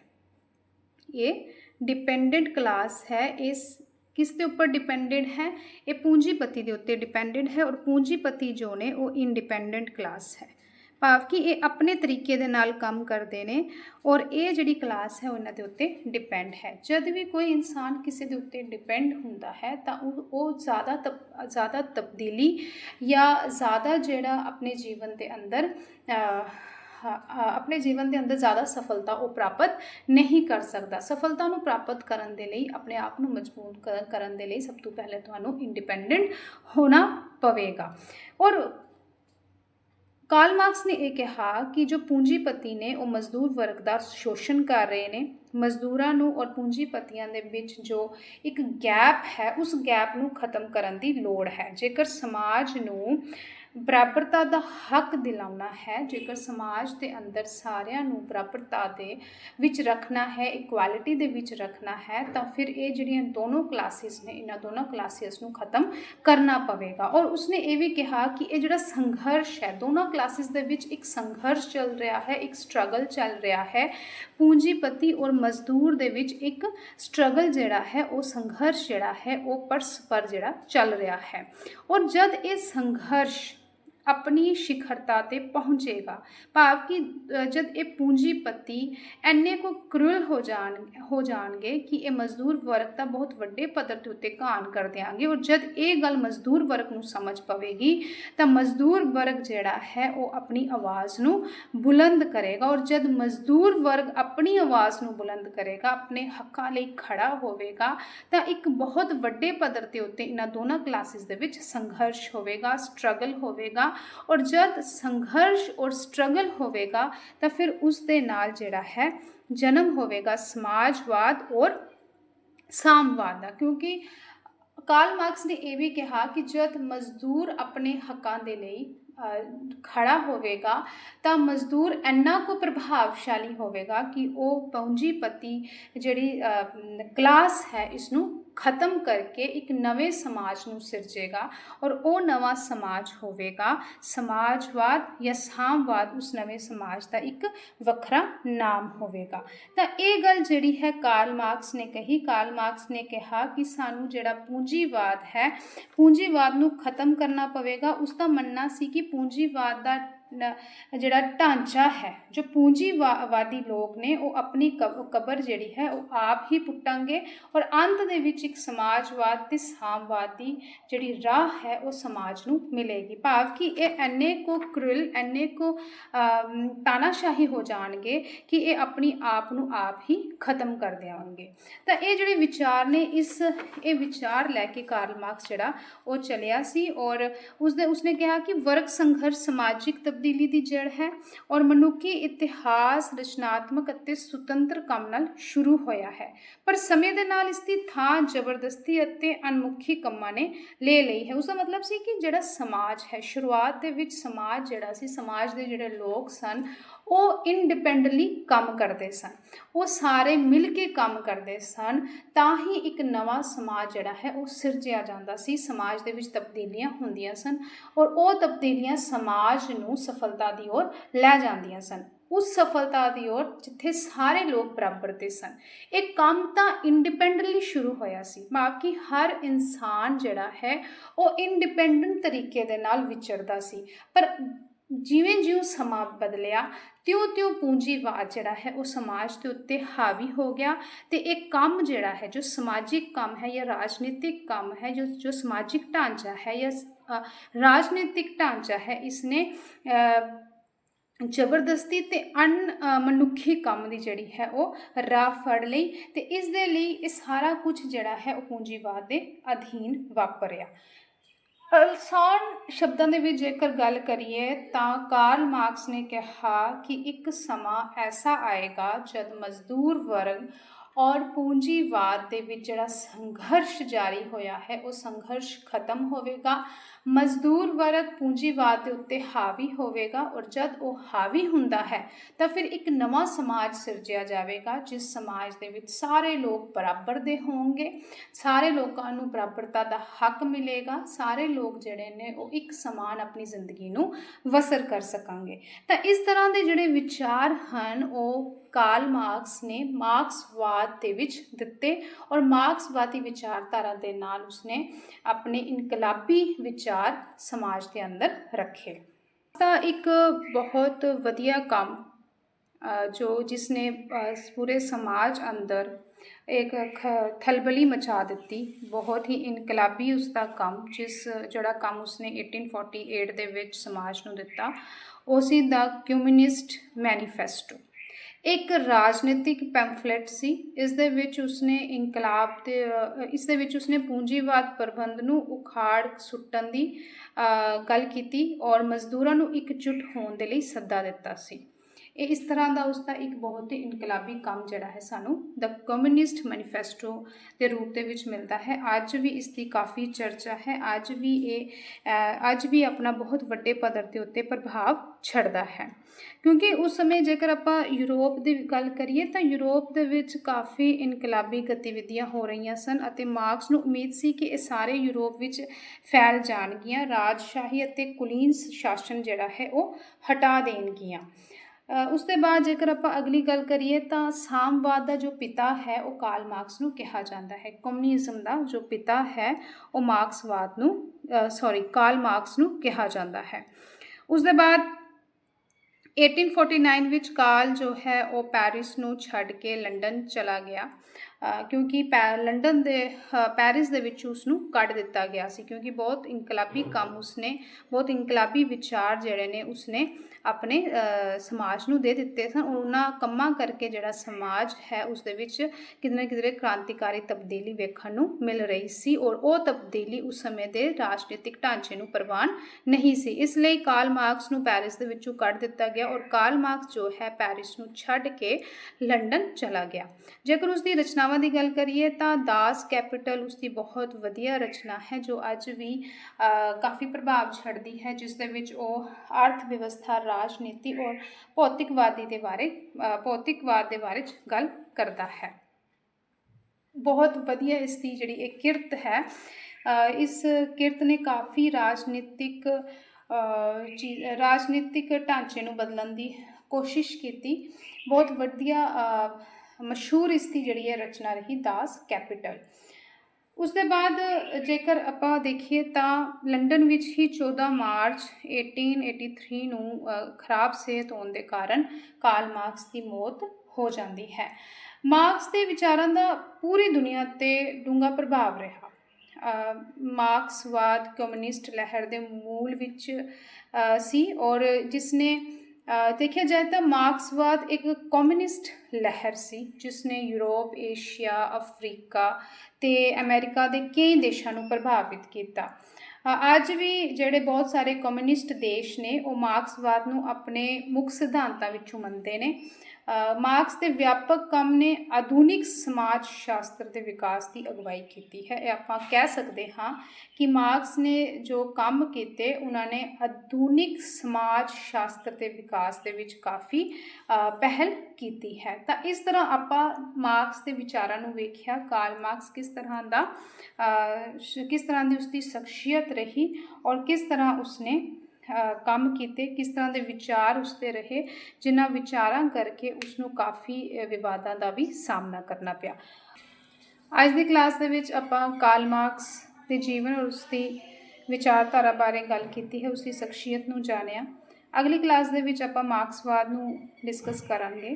ਇਹ ਡਿਪੈਂਡੈਂਟ ਕਲਾਸ ਹੈ, ਇਸ ਕਿਸ ਦੇ ਉੱਪਰ ਡਿਪੈਂਡੈਂਟ ਹੈ ਇਹ ਪੂੰਜੀਪਤੀ ਦੇ ਉੱਤੇ ਡਿਪੈਂਡੈਂਟ ਹੈ ਔਰ ਪੂੰਜੀਪਤੀ ਜੋ ਨੇ ਉਹ ਇੰਡੀਪੈਂਡੈਂਟ ਕਲਾਸ ਹੈ ਭਾਵ ਕਿ ਇਹ ਆਪਣੇ ਤਰੀਕੇ ਦੇ ਨਾਲ ਕੰਮ ਕਰਦੇ ਨੇ ਔਰ ਇਹ ਜਿਹੜੀ ਕਲਾਸ ਹੈ ਉਹਨਾਂ ਦੇ ਉੱਤੇ ਡਿਪੈਂਡ ਹੈ ਜਦ ਵੀ ਕੋਈ ਇਨਸਾਨ ਕਿਸੇ ਦੇ ਉੱਤੇ ਡਿਪੈਂਡ ਹੁੰਦਾ ਹੈ ਤਾਂ ਉਹ ਉਹ ਜ਼ਿਆਦਾ ਤਬ ਜ਼ਿਆਦਾ ਤਬਦੀਲੀ ਜਾਂ ਜ਼ਿਆਦਾ ਜਿਹੜਾ ਆਪਣੇ ਜੀਵਨ ਦੇ ਅੰਦਰ ਅ, ਹ- ਅ, ਆਪਣੇ ਜੀਵਨ ਦੇ ਅੰਦਰ ਜ਼ਿਆਦਾ ਸਫਲਤਾ ਉਹ ਪ੍ਰਾਪਤ ਨਹੀਂ ਕਰ ਸਕਦਾ। ਸਫਲਤਾ ਨੂੰ ਪ੍ਰਾਪਤ ਕਰਨ ਦੇ ਲਈ, ਆਪਣੇ ਆਪ ਨੂੰ ਮਜ਼ਬੂਤ ਕਰ- ਕਰਨ ਦੇ ਲਈ ਸਭ ਤੋਂ ਪਹਿਲੇ ਤੁਹਾਨੂੰ ਇੰਡੀਪੈਂਡੈਂਟ ਹੋਣਾ ਪਵੇਗਾ। ਔਰ ਕਾਰਲ ਮਾਰਕਸ ਨੇ ਇਹ ਕਿਹਾ ਕਿ ਜੋ ਪੂੰਜੀਪਤੀ ਨੇ, ਉਹ ਮਜ਼ਦੂਰ ਵਰਗ ਦਾ ਸ਼ੋਸ਼ਣ ਕਰ ਰਹੇ ਨੇ। ਮਜ਼ਦੂਰਾਂ ਨੂੰ ਔਰ ਪੂੰਜੀਪਤੀਆਂ ਦੇ ਵਿੱਚ ਜੋ ਇੱਕ ਗੈਪ ਹੈ, ਉਸ ਗੈਪ ਨੂੰ ਖਤਮ ਕਰਨ ਦੀ ਲੋੜ ਹੈ। ਜੇਕਰ ਸਮਾਜ ਨੂੰ ਬਰਾਬਰਤਾ ਦਾ ਹੱਕ ਦਿਲਾਉਣਾ ਹੈ। ਜੇਕਰ ਸਮਾਜ ਦੇ ਅੰਦਰ ਸਾਰਿਆਂ ਨੂੰ ਬਰਾਬਰਤਾ ਦੇ ਵਿੱਚ ਰੱਖਣਾ ਹੈ ਇਕੁਐਲਿਟੀ ਦੇ ਵਿੱਚ ਰੱਖਣਾ ਹੈ, ਤਾਂ ਫਿਰ ਇਹ ਜਿਹੜੀਆਂ ਦੋਨੋਂ ਕਲਾਸਿਸ ਨੇ, ਇਹਨਾਂ ਦੋਨੋਂ ਕਲਾਸਿਸ ਨੂੰ ਖਤਮ ਕਰਨਾ ਪਵੇਗਾ। ਔਰ ਉਸਨੇ ਇਹ ਵੀ ਕਿਹਾ ਕਿ ਇਹ ਜਿਹੜਾ ਸੰਘਰਸ਼ ਹੈ, ਦੋਨੋਂ ਕਲਾਸਿਸ ਦੇ ਵਿੱਚ ਇੱਕ ਸੰਘਰਸ਼ ਚੱਲ ਰਿਹਾ ਹੈ, ਇੱਕ ਸਟਰਗਲ ਚੱਲ ਰਿਹਾ ਹੈ। ਪੂੰਜੀਪਤੀ ਔਰ ਮਜ਼ਦੂਰ ਦੇ ਵਿੱਚ ਇੱਕ ਸਟਰਗਲ ਜਿਹੜਾ ਹੈ, ਉਹ ਸੰਘਰਸ਼ ਜਿਹੜਾ ਹੈ, ਉਹ ਪਰਸਪਰ ਜਿਹੜਾ ਚੱਲ ਰਿਹਾ ਹੈ। ਔਰ ਜਦ ਇਹ ਸੰਘਰਸ਼ ਆਪਣੀ ਸ਼ਿਖਰਤਾ ਤੇ ਪਹੁੰਚੇਗਾ। ਭਾਵ ਕਿ ਜਦ ਇਹ ਪੂੰਜੀਪਤੀ ਐਨੇ ਕੋ ਕਰੂਲ ਹੋ ਜਾਣ, ਹੋ ਜਾਣਗੇ ਕਿ ਇਹ ਮਜ਼ਦੂਰ ਵਰਗ ਦਾ ਬਹੁਤ ਵੱਡੇ ਪੱਧਰ ਦੇ ਉੱਤੇ ਕਾਨ ਕਰ ਦਿਆਂਗੇ ਔਰ ਜਦ ਇਹ ਗੱਲ ਮਜ਼ਦੂਰ ਵਰਗ ਨੂੰ ਸਮਝ ਪਵੇਗੀ, ਤਾਂ ਮਜ਼ਦੂਰ ਵਰਗ ਜਿਹੜਾ ਹੈ ਉਹ ਆਪਣੀ ਆਵਾਜ਼ ਨੂੰ ਬੁਲੰਦ ਕਰੇਗਾ ਔਰ ਜਦ ਮਜ਼ਦੂਰ ਵਰਗ ਆਪਣੀ ਆਵਾਜ਼ ਨੂੰ ਬੁਲੰਦ ਕਰੇਗਾ, ਆਪਣੇ ਹੱਕਾਂ ਲਈ ਖੜਾ ਹੋਵੇਗਾ, ਤਾਂ ਇੱਕ ਬਹੁਤ ਵੱਡੇ ਪੱਧਰ ਦੇ ਉੱਤੇ ਇਹਨਾਂ ਦੋਨਾਂ ਕਲਾਸਿਸ ਦੇ ਵਿੱਚ ਸੰਘਰਸ਼ ਹੋਵੇਗਾ, ਸਟਰਗਲ ਹੋਵੇਗਾ ਔਰ ਜਦ ਸੰਘਰਸ਼ ਔਰ ਸਟਰਗਲ ਹੋਵੇਗਾ ਤਾਂ ਫਿਰ ਉਸ ਦੇ ਨਾਲ ਜਿਹੜਾ ਹੈ ਜਨਮ ਹੋਵੇਗਾ ਸਮਾਜਵਾਦ ਔਰ ਸਾਮਵਾਦ ਦਾ। ਕਿਉਂਕਿ ਕਾਰਲ ਮਾਰਕਸ ਨੇ ਇਹ ਵੀ ਕਿਹਾ ਕਿ ਜਦ ਮਜ਼ਦੂਰ ਆਪਣੇ ਹੱਕਾਂ ਦੇ ਲਈ ਅ, ਖੜਾ ਹੋਵੇਗਾ ਤਾਂ ਮਜ਼ਦੂਰ ਇੰਨਾ ਕੁ ਪ੍ਰਭਾਵਸ਼ਾਲੀ ਹੋਵੇਗਾ ਕਿ ਉਹ ਪੂੰਜੀਪਤੀ ਜਿਹੜੀ ਕਲਾਸ ਹੈ ਇਸ ਨੂੰ ਖਤਮ ਕਰਕੇ ਇੱਕ ਨਵੇਂ ਸਮਾਜ ਨੂੰ ਸਿਰਜੇਗਾ ਔਰ ਉਹ ਨਵਾਂ ਸਮਾਜ ਹੋਵੇਗਾ। ਸਮਾਜਵਾਦ ਜਾਂ ਸਾਮਵਾਦ ਉਸ ਨਵੇਂ ਸਮਾਜ ਦਾ ਇੱਕ ਵੱਖਰਾ ਨਾਮ ਹੋਵੇਗਾ। ਤਾਂ ਇਹ ਗੱਲ ਜਿਹੜੀ ਹੈ ਕਾਰਲ ਮਾਰਕਸ ਨੇ ਕਹੀ। ਕਾਰਲ ਮਾਰਕਸ ਨੇ ਕਿਹਾ ਕਿ ਸਾਨੂੰ ਜਿਹੜਾ ਪੂੰਜੀਵਾਦ ਹੈ, ਪੂੰਜੀਵਾਦ ਨੂੰ ਖਤਮ ਕਰਨਾ ਪਵੇਗਾ। ਉਸ ਦਾ ਮੰਨਣਾ ਸੀ ਕਿ ਪੂੰਜੀਵਾਦ ਦਾ ਜਿਹੜਾ ਢਾਂਚਾ ਹੈ, ਜੋ ਪੂੰਜੀਵਾਦੀ ਲੋਕ ਨੇ, ਉਹ ਆਪਣੀ ਕਬ- ਕਬਰ ਜਿਹੜੀ ਹੈ, ਉਹ ਆਪ ਹੀ ਪੁੱਟਾਂਗੇ ਔਰ ਅੰਤ ਦੇ ਵਿੱਚ ਇੱਕ ਸਮਾਜਵਾਦ ਤੇ ਸਾਮਵਾਦ ਦੀ ਜਿਹੜੀ ਰਾਹ ਹੈ, ਉਹ ਸਮਾਜ ਨੂੰ ਮਿਲੇਗੀ। ਭਾਵ ਕਿ ਇਹ ਐਨੇ ਕੋ ਕਰੂਲ ਐਨੇ ਕੋ ਤਾਨਾਸ਼ਾਹੀ ਹੋ ਜਾਣਗੇ ਕਿ ਇਹ ਆਪਣੀ ਆਪ ਨੂੰ ਆਪ ਹੀ ਖਤਮ ਕਰ ਦੇਵਾਂਗੇ ਤਾਂ ਇਹ ਜਿਹੜੇ ਵਿਚਾਰ ਨੇ, ਇਸ, ਇਹ ਵਿਚਾਰ ਲੈ ਕੇ ਕਾਰਲ ਮਾਰਕਸ ਜਿਹੜਾ, ਉਹ ਚਲਿਆ ਸੀ ਔਰ ਉਸਦੇ, ਉਸਨੇ ਕਿਹਾ ਕਿ ਵਰਗ, ਸੰਘਰਸ਼, ਸਮਾਜਿਕ ਤਬਦੀਲੀ ਦੀ ਜੜ ਹੈ ਔਰ ਮਨੁੱਖੀ ਇਤਿਹਾਸ ਰਚਨਾਤਮਕ ਅਤੇ ਸੁਤੰਤਰ ਕੰਮ ਨਾਲ ਸ਼ੁਰੂ ਹੋਇਆ ਹੈ। ਪਰ ਸਮੇਂ ਦੇ ਨਾਲ ਇਸ ਦੀ ਥਾਂ ਜ਼ਬਰਦਸਤੀ ਅਤੇ ਅਨਮੁਖੀ ਕੰਮਾਂ ਨੇ ਲੈ ਲਈ ਹੈ। ਉਸ ਦਾ ਮਤਲਬ ਸੀ ਕਿ ਜਿਹੜਾ ਸਮਾਜ ਹੈ, ਸ਼ੁਰੂਆਤ ਦੇ ਵਿੱਚ ਸਮਾਜ ਜਿਹੜਾ ਸੀ, ਸਮਾਜ ਦੇ ਜਿਹੜੇ ਲੋਕ ਸਨ ਉਹ ਇਨਡਿਪੈਂਡੈਂਟਲੀ ਕੰਮ ਕਰਦੇ ਸਨ। ਉਹ ਸਾਰੇ ਮਿਲ ਕੇ ਕੰਮ ਕਰਦੇ ਸਨ, ਤਾਂ ਹੀ ਇੱਕ ਨਵਾਂ ਸਮਾਜ ਜਿਹੜਾ ਹੈ ਉਹ ਸਿਰਜਿਆ ਜਾਂਦਾ ਸੀ। ਸਮਾਜ ਦੇ ਵਿੱਚ ਤਬਦੀਲੀਆਂ ਹੁੰਦੀਆਂ ਸਨ ਔਰ ਉਹ ਤਬਦੀਲੀਆਂ ਸਮਾਜ ਨੂੰ ਸਫਲਤਾ ਦੀ ਔਰ ਲੈ ਜਾਂਦੀਆਂ ਸਨ। ਉਸ ਸਫਲਤਾ ਦੀ ਔਰ ਜਿੱਥੇ ਸਾਰੇ ਲੋਕ ਬਰਾਬਰ ਤੇ ਸਨ। ਇਹ ਕੰਮ ਤਾਂ ਇੰਡੀਪੈਂਡੈਂਟਲੀ ਸ਼ੁਰੂ ਹੋਇਆ ਸੀ। ਭਾਵ ਕਿ ਹਰ ਇਨਸਾਨ ਜਿਹੜਾ ਹੈ ਉਹ ਇੰਡੀਪੈਂਡੈਂਟ ਤਰੀਕੇ ਦੇ ਨਾਲ ਵਿਚਰਦਾ ਸੀ। ਪਰ ਜਿਵੇਂ ਜਿਉਂ ਸਮਾਂ ਬਦਲਿਆ ਤਿਉਂ ਤਿਉਂ ਪੂੰਜੀਵਾਦ ਜਿਹੜਾ ਹੈ ਉਹ ਸਮਾਜ ਦੇ ਉੱਤੇ ਹਾਵੀ ਹੋ ਗਿਆ ਤੇ ਇਹ ਕੰਮ ਜਿਹੜਾ ਹੈ, ਜੋ ਸਮਾਜਿਕ ਕੰਮ ਹੈ ਜਾਂ ਰਾਜਨੀਤਿਕ ਕੰਮ ਹੈ, ਜੋ ਜੋ ਸਮਾਜਿਕ ਢਾਂਚਾ ਹੈ ਜਾਂ ਰਾਜਨੀਤਿਕ ਢਾਂਚਾ ਹੈ, ਇਸਨੇ ਜ਼ਬਰਦਸਤੀ ਤੇ ਅਣ ਮਨੁੱਖੀ ਕੰਮ ਦੀ ਜਿਹੜੀ ਹੈ ਉਹ ਰਾਹ ਫੜ ਲਈ ਤੇ ਇਸ ਦੇ ਲਈ ਇਹ ਸਾਰਾ ਕੁਝ ਜਿਹੜਾ ਹੈ ਉਹ ਪੂੰਜੀਵਾਦ ਦੇ ਅਧੀਨ ਵਾਪਰਿਆ। ਅਲਸਾਨ ਸ਼ਬਦਾਂ ਦੇ ਵਿੱਚ ਜੇਕਰ ਗੱਲ ਕਰੀਏ ਤਾਂ ਕਾਰਲ ਮਾਰਕਸ ਨੇ ਕਿਹਾ ਕਿ ਇੱਕ ਸਮਾਂ ਐਸਾ ਆਏਗਾ ਜਦ ਮਜ਼ਦੂਰ ਵਰਗ ਔਰ ਪੂੰਜੀਵਾਦ ਦੇ ਵਿੱਚ ਜਿਹੜਾ ਸੰਘਰਸ਼ ਜਾਰੀ ਹੋਇਆ ਹੈ, ਉਹ ਸੰਘਰਸ਼ ਖਤਮ ਹੋਵੇਗਾ ਮਜ਼ਦੂਰ ਵਰਗ ਪੂੰਜੀਵਾਦ ਦੇ ਉੱਤੇ ਹਾਵੀ ਹੋਵੇਗਾ ਔਰ ਜਦ ਉਹ ਹਾਵੀ ਹੁੰਦਾ ਹੈ, ਤਾਂ ਫਿਰ ਇੱਕ ਨਵਾਂ ਸਮਾਜ ਸਿਰਜਿਆ ਜਾਵੇਗਾ, ਜਿਸ ਸਮਾਜ ਦੇ ਵਿੱਚ ਸਾਰੇ ਲੋਕ ਬਰਾਬਰ ਦੇ ਹੋਣਗੇ। ਸਾਰੇ ਲੋਕਾਂ ਨੂੰ ਬਰਾਬਰਤਾ ਦਾ ਹੱਕ ਮਿਲੇਗਾ। ਸਾਰੇ ਲੋਕ ਜਿਹੜੇ ਨੇ, ਉਹ ਇੱਕ ਸਮਾਨ ਆਪਣੀ ਜ਼ਿੰਦਗੀ ਨੂੰ ਵਸਰ ਕਰ ਸਕਾਂਗੇ। ਤਾਂ ਇਸ ਤਰ੍ਹਾਂ ਦੇ ਜਿਹੜੇ ਵਿਚਾਰ ਹਨ, ਉਹ ਕਾਰਲ ਮਾਰਕਸ ਨੇ ਮਾਰਕਸਵਾਦ ਦੇ ਵਿੱਚ ਦਿੱਤੇ ਔਰ ਮਾਰਕਸਵਾਦੀ ਵਿਚਾਰਧਾਰਾ ਦੇ ਨਾਲ ਉਸਨੇ ਆਪਣੇ ਇਨਕਲਾਬੀ ਵਿਚਾਰ ਸਮਾਜ ਦੇ ਅੰਦਰ ਰੱਖੇ। ਤਾਂ ਇੱਕ ਬਹੁਤ ਵਧੀਆ ਕੰਮ ਜੋ ਜਿਸ ਨੇ ਪੂਰੇ ਸਮਾਜ ਅੰਦਰ ਇੱਕ ਖ- ਖਲਬਲੀ ਮਚਾ ਦਿੱਤੀ, ਬਹੁਤ ਹੀ ਇਨਕਲਾਬੀ ਉਸ ਦਾ ਕੰਮ, ਜਿਸ ਜਿਹੜਾ ਕੰਮ ਉਸਨੇ 1848 ਦੇ ਵਿੱਚ ਸਮਾਜ ਨੂੰ ਦਿੱਤਾ, ਉਹ ਸੀ ਦਾ ਕਮਿਊਨਿਸਟ ਮੈਨੀਫੈਸਟੋ ਇੱਕ ਰਾਜਨੀਤਿਕ ਪੈਂਫਲੇਟ ਸੀ, ਇਸ ਦੇ ਵਿੱਚ ਉਸਨੇ ਇਨਕਲਾਬ ਦੇ ਇਸ ਦੇ ਵਿੱਚ ਉਸਨੇ ਪੂੰਜੀਵਾਦ ਪ੍ਰਬੰਧ ਨੂੰ ਉਖਾੜ ਸੁੱਟਣ ਦੀ ਗੱਲ ਕੀਤੀ ਔਰ ਮਜ਼ਦੂਰਾਂ ਨੂੰ ਇਕਜੁੱਟ ਹੋਣ ਦੇ ਲਈ ਸੱਦਾ ਦਿੱਤਾ ਸੀ। ਇਹ ਇਸ ਤਰ੍ਹਾਂ ਦਾ ਉਸ ਦਾ ਇੱਕ ਬਹੁਤ ਹੀ ਇਨਕਲਾਬੀ ਕੰਮ ਜਿਹੜਾ ਹੈ ਸਾਨੂੰ ਦ ਕਮਿਊਨਿਸਟ ਮੈਨੀਫੈਸਟੋ ਦੇ ਰੂਪ ਦੇ ਵਿੱਚ ਮਿਲਦਾ ਹੈ। ਅੱਜ ਵੀ ਇਸ ਦੀ ਕਾਫੀ ਚਰਚਾ ਹੈ। ਅੱਜ ਵੀ ਇਹ ਅੱਜ ਵੀ ਆਪਣਾ ਬਹੁਤ ਵੱਡੇ ਪੱਧਰ ਦੇ ਉੱਤੇ ਪ੍ਰਭਾਵ ਛੱਡਦਾ ਹੈ। ਕਿਉਂਕਿ ਉਸ ਸਮੇਂ ਜੇਕਰ ਆਪਾਂ ਯੂਰਪ ਦੀ ਗੱਲ ਕਰੀਏ ਤਾਂ ਯੂਰਪ ਦੇ ਵਿੱਚ ਕਾਫੀ ਇਨਕਲਾਬੀ ਗਤੀਵਿਧੀਆਂ ਹੋ ਰਹੀਆਂ ਸਨ ਅਤੇ ਮਾਰਕਸ ਨੂੰ ਉਮੀਦ ਸੀ ਕਿ ਇਹ ਸਾਰੇ ਯੂਰਪ ਵਿੱਚ ਫੈਲ ਜਾਣਗੀਆਂ। ਰਾਜਸ਼ਾਹੀ ਅਤੇ ਕੁਲੀਨ ਸ਼ਾਸਨ ਜਿਹੜਾ ਹੈ ਉਹ ਹਟਾ ਦੇਣਗੀਆਂ। ਉਸ ਦੇ ਬਾਅਦ ਜੇਕਰ ਆਪਾਂ ਅਗਲੀ ਗੱਲ ਕਰੀਏ ਤਾਂ ਸਾਮਵਾਦ ਦਾ ਜੋ ਪਿਤਾ ਹੈ, ਉਹ ਕਾਰਲ ਮਾਰਕਸ ਨੂੰ ਕਿਹਾ ਜਾਂਦਾ ਹੈ। ਕਮਿਊਨਿਜ਼ਮ ਦਾ ਜੋ ਪਿਤਾ ਹੈ, ਉਹ ਮਾਰਕਸਵਾਦ ਨੂੰ ਸੌਰੀ ਕਾਰਲ ਮਾਰਕਸ ਨੂੰ ਕਿਹਾ ਜਾਂਦਾ ਹੈ। ਉਸ ਦੇ ਬਾਅਦ 1849 ਵਿੱਚ ਕਾਲ ਜੋ ਹੈ, ਉਹ ਪੈਰਿਸ ਨੂੰ ਛੱਡ ਕੇ ਲੰਡਨ ਚਲਾ ਗਿਆ। ਕਿਉਂਕਿ ਪੈ, ਲੰਡਨ ਦੇ ਪੈਰਿਸ ਦੇ ਵਿੱਚ ਉਸ ਨੂੰ ਕੱਢ ਦਿੱਤਾ ਗਿਆ ਸੀ। ਕਿਉਂਕਿ ਬਹੁਤ ਇਨਕਲਾਬੀ ਕੰਮ ਉਸਨੇ, ਬਹੁਤ ਇਨਕਲਾਬੀ ਵਿਚਾਰ ਜਿਹੜੇ ਨੇ ਉਸਨੇ ਆਪਣੇ ਸਮਾਜ ਨੂੰ ਦੇ ਦਿੱਤੇ ਸਨ। ਉਹਨਾਂ ਕੰਮਾਂ ਕਰਕੇ ਜਿਹੜਾ ਸਮਾਜ ਹੈ, ਉਸ ਦੇ ਵਿੱਚ ਕਿਤੇ ਨਾ ਕਿਤੇ ਕ੍ਰਾਂਤੀਕਾਰੀ ਤਬਦੀਲੀ ਵੇਖਣ ਨੂੰ ਮਿਲ ਰਹੀ ਸੀ ਔਰ ਉਹ ਤਬਦੀਲੀ ਉਸ ਸਮੇਂ ਦੇ ਰਾਜਨੀਤਿਕ ਢਾਂਚੇ ਨੂੰ ਪ੍ਰਵਾਨ ਨਹੀਂ ਸੀ। ਇਸ ਲਈ ਕਾਰਲ ਮਾਰਕਸ ਨੂੰ ਪੈਰਿਸ ਦੇ ਵਿੱਚੋਂ ਕੱਢ ਦਿੱਤਾ ਗਿਆ ਔਰ ਕਾਰਲ ਮਾਰਕਸ ਜੋ ਹੈ, ਪੈਰਿਸ ਨੂੰ ਛੱਡ ਕੇ ਲੰਡਨ ਚਲਾ ਗਿਆ। ਜੇਕਰ ਉਸ ਦੀ ਰਚਨਾਵਾਂ ਦੀ ਗੱਲ ਕਰੀਏ ਤਾਂ ਦਾਸ ਕੈਪੀਟਲ ਉਸ ਦੀ ਬਹੁਤ ਵਧੀਆ ਰਚਨਾ ਹੈ, ਜੋ ਅੱਜ ਵੀ ਕਾਫੀ ਪ੍ਰਭਾਵ ਛੱਡਦੀ ਹੈ, ਜਿਸ ਦੇ ਵਿੱਚ ਉਹ ਅਰਥ ਵਿਵਸਥਾ ਰਾਜਨੀਤੀ ਔਰ ਭੌਤਿਕਵਾਦੀ ਦੇ ਬਾਰੇ ਭੌਤਿਕਵਾਦ ਦੇ ਬਾਰੇ 'ਚ ਗੱਲ ਕਰਦਾ ਹੈ। ਬਹੁਤ ਵਧੀਆ ਇਸ ਦੀ ਜਿਹੜੀ ਇਹ ਕਿਰਤ ਹੈ ਇਸ ਕਿਰਤ ਨੇ ਕਾਫੀ ਰਾਜਨੀਤਿਕ ਚੀ- ਰਾਜਨੀਤਿਕ ਢਾਂਚੇ ਨੂੰ ਬਦਲਣ ਦੀ ਕੋਸ਼ਿਸ਼ ਕੀਤੀ। ਬਹੁਤ ਵਧੀਆ ਮਸ਼ਹੂਰ ਇਸ ਦੀ ਜਿਹੜੀ ਹੈ ਰਚਨਾ ਰਹੀ ਦਾਸ ਕੈਪੀਟਲ। ਉਸ ਦੇ ਬਾਅਦ, ਜੇਕਰ ਆਪਾਂ ਦੇਖੀਏ ਤਾਂ ਲੰਡਨ ਵਿੱਚ ਹੀ 14 ਮਾਰਚ 1883 ਨੂੰ ਖਰਾਬ ਸਿਹਤ ਹੋਣ ਦੇ ਕਾਰਨ ਕਾਰਲ ਮਾਰਕਸ ਦੀ ਮੌਤ ਹੋ ਜਾਂਦੀ ਹੈ। ਮਾਰਕਸ ਦੇ ਵਿਚਾਰਾਂ ਦਾ ਪੂਰੀ ਦੁਨੀਆ ਤੇ ਡੂੰਘਾ ਪ੍ਰਭਾਵ ਰਿਹਾ। ਮਾਰਕਸਵਾਦ ਕਮਿਊਨਿਸਟ ਲਹਿਰ ਦੇ ਮੂਲ ਵਿੱਚ ਸੀ ਔਰ ਜਿਸ ਨੇ ਦੇਖਿਆ ਜਾਏ ਤਾਂ ਮਾਰਕਸਵਾਦ ਇੱਕ ਕਮਿਊਨਿਸਟ ਲਹਿਰ ਸੀ ਜਿਸ ਨੇ ਯੂਰਪ, ਏਸ਼ੀਆ, ਅਫਰੀਕਾ ਤੇ ਅਮਰੀਕਾ ਦੇ ਕਈ ਦੇਸ਼ਾਂ ਨੂੰ ਪ੍ਰਭਾਵਿਤ ਕੀਤਾ। ਅੱਜ ਵੀ ਜਿਹੜੇ ਬਹੁਤ ਸਾਰੇ ਕਮਿਊਨਿਸਟ ਦੇਸ਼ ਨੇ, ਉਹ ਮਾਰਕਸਵਾਦ ਨੂੰ ਆਪਣੇ ਮੁੱਖ ਸਿਧਾਂਤਾਂ ਵਿੱਚੋਂ ਮੰਨਦੇ ਨੇ। ਮਾਰਕਸ ਦੇ ਵਿਆਪਕ ਕੰਮ ਨੇ ਆਧੁਨਿਕ ਸਮਾਜ ਸ਼ਾਸਤਰ ਦੇ ਵਿਕਾਸ ਦੀ ਅਗਵਾਈ ਕੀਤੀ ਹੈ। ਇਹ ਆਪਾਂ ਕਹਿ ਸਕਦੇ ਹਾਂ ਕਿ ਮਾਰਕਸ ਨੇ ਜੋ ਕੰਮ ਕੀਤੇ, ਉਹਨਾਂ ਨੇ ਆਧੁਨਿਕ ਸਮਾਜ ਸ਼ਾਸਤਰ ਦੇ ਵਿਕਾਸ ਦੇ ਵਿੱਚ ਕਾਫੀ ਪਹਿਲ ਕੀਤੀ ਹੈ। ਤਾਂ ਇਸ ਤਰ੍ਹਾਂ ਆਪਾਂ ਮਾਰਕਸ ਦੇ ਵਿਚਾਰਾਂ ਨੂੰ ਵੇਖਿਆ। ਕਾਰਲ ਮਾਰਕਸ ਕਿਸ ਤਰ੍ਹਾਂ ਦਾ ਕਿਸ ਤਰ੍ਹਾਂ ਦੀ ਉਸਦੀ ਸ਼ਖਸੀਅਤ ਰਹੀ ਔਰ ਕਿਸ ਤਰ੍ਹਾਂ ਉਸਨੇ ਕੰਮ ਕੀਤੇ, ਕਿਸ ਤਰ੍ਹਾਂ ਦੇ ਵਿਚਾਰ ਉਸਦੇ ਰਹੇ, ਜਿਨ੍ਹਾਂ ਵਿਚਾਰਾਂ ਕਰਕੇ ਉਸ ਨੂੰ ਕਾਫੀ ਵਿਵਾਦਾਂ ਦਾ ਵੀ ਸਾਹਮਣਾ ਕਰਨਾ ਪਿਆ। ਅੱਜ ਦੀ ਕਲਾਸ ਦੇ ਵਿੱਚ ਆਪਾਂ ਕਾਲ ਮਾਰਕਸ ਦੇ ਜੀਵਨ ਔਰ ਉਸਦੀ ਵਿਚਾਰਧਾਰਾ ਬਾਰੇ ਗੱਲ ਕੀਤੀ ਹੈ, ਉਸਦੀ ਸ਼ਖਸੀਅਤ ਨੂੰ ਜਾਣਿਆ। ਅਗਲੀ ਕਲਾਸ ਦੇ ਵਿੱਚ ਆਪਾਂ ਮਾਰਕਸਵਾਦ ਨੂੰ ਡਿਸਕਸ ਕਰਾਂਗੇ।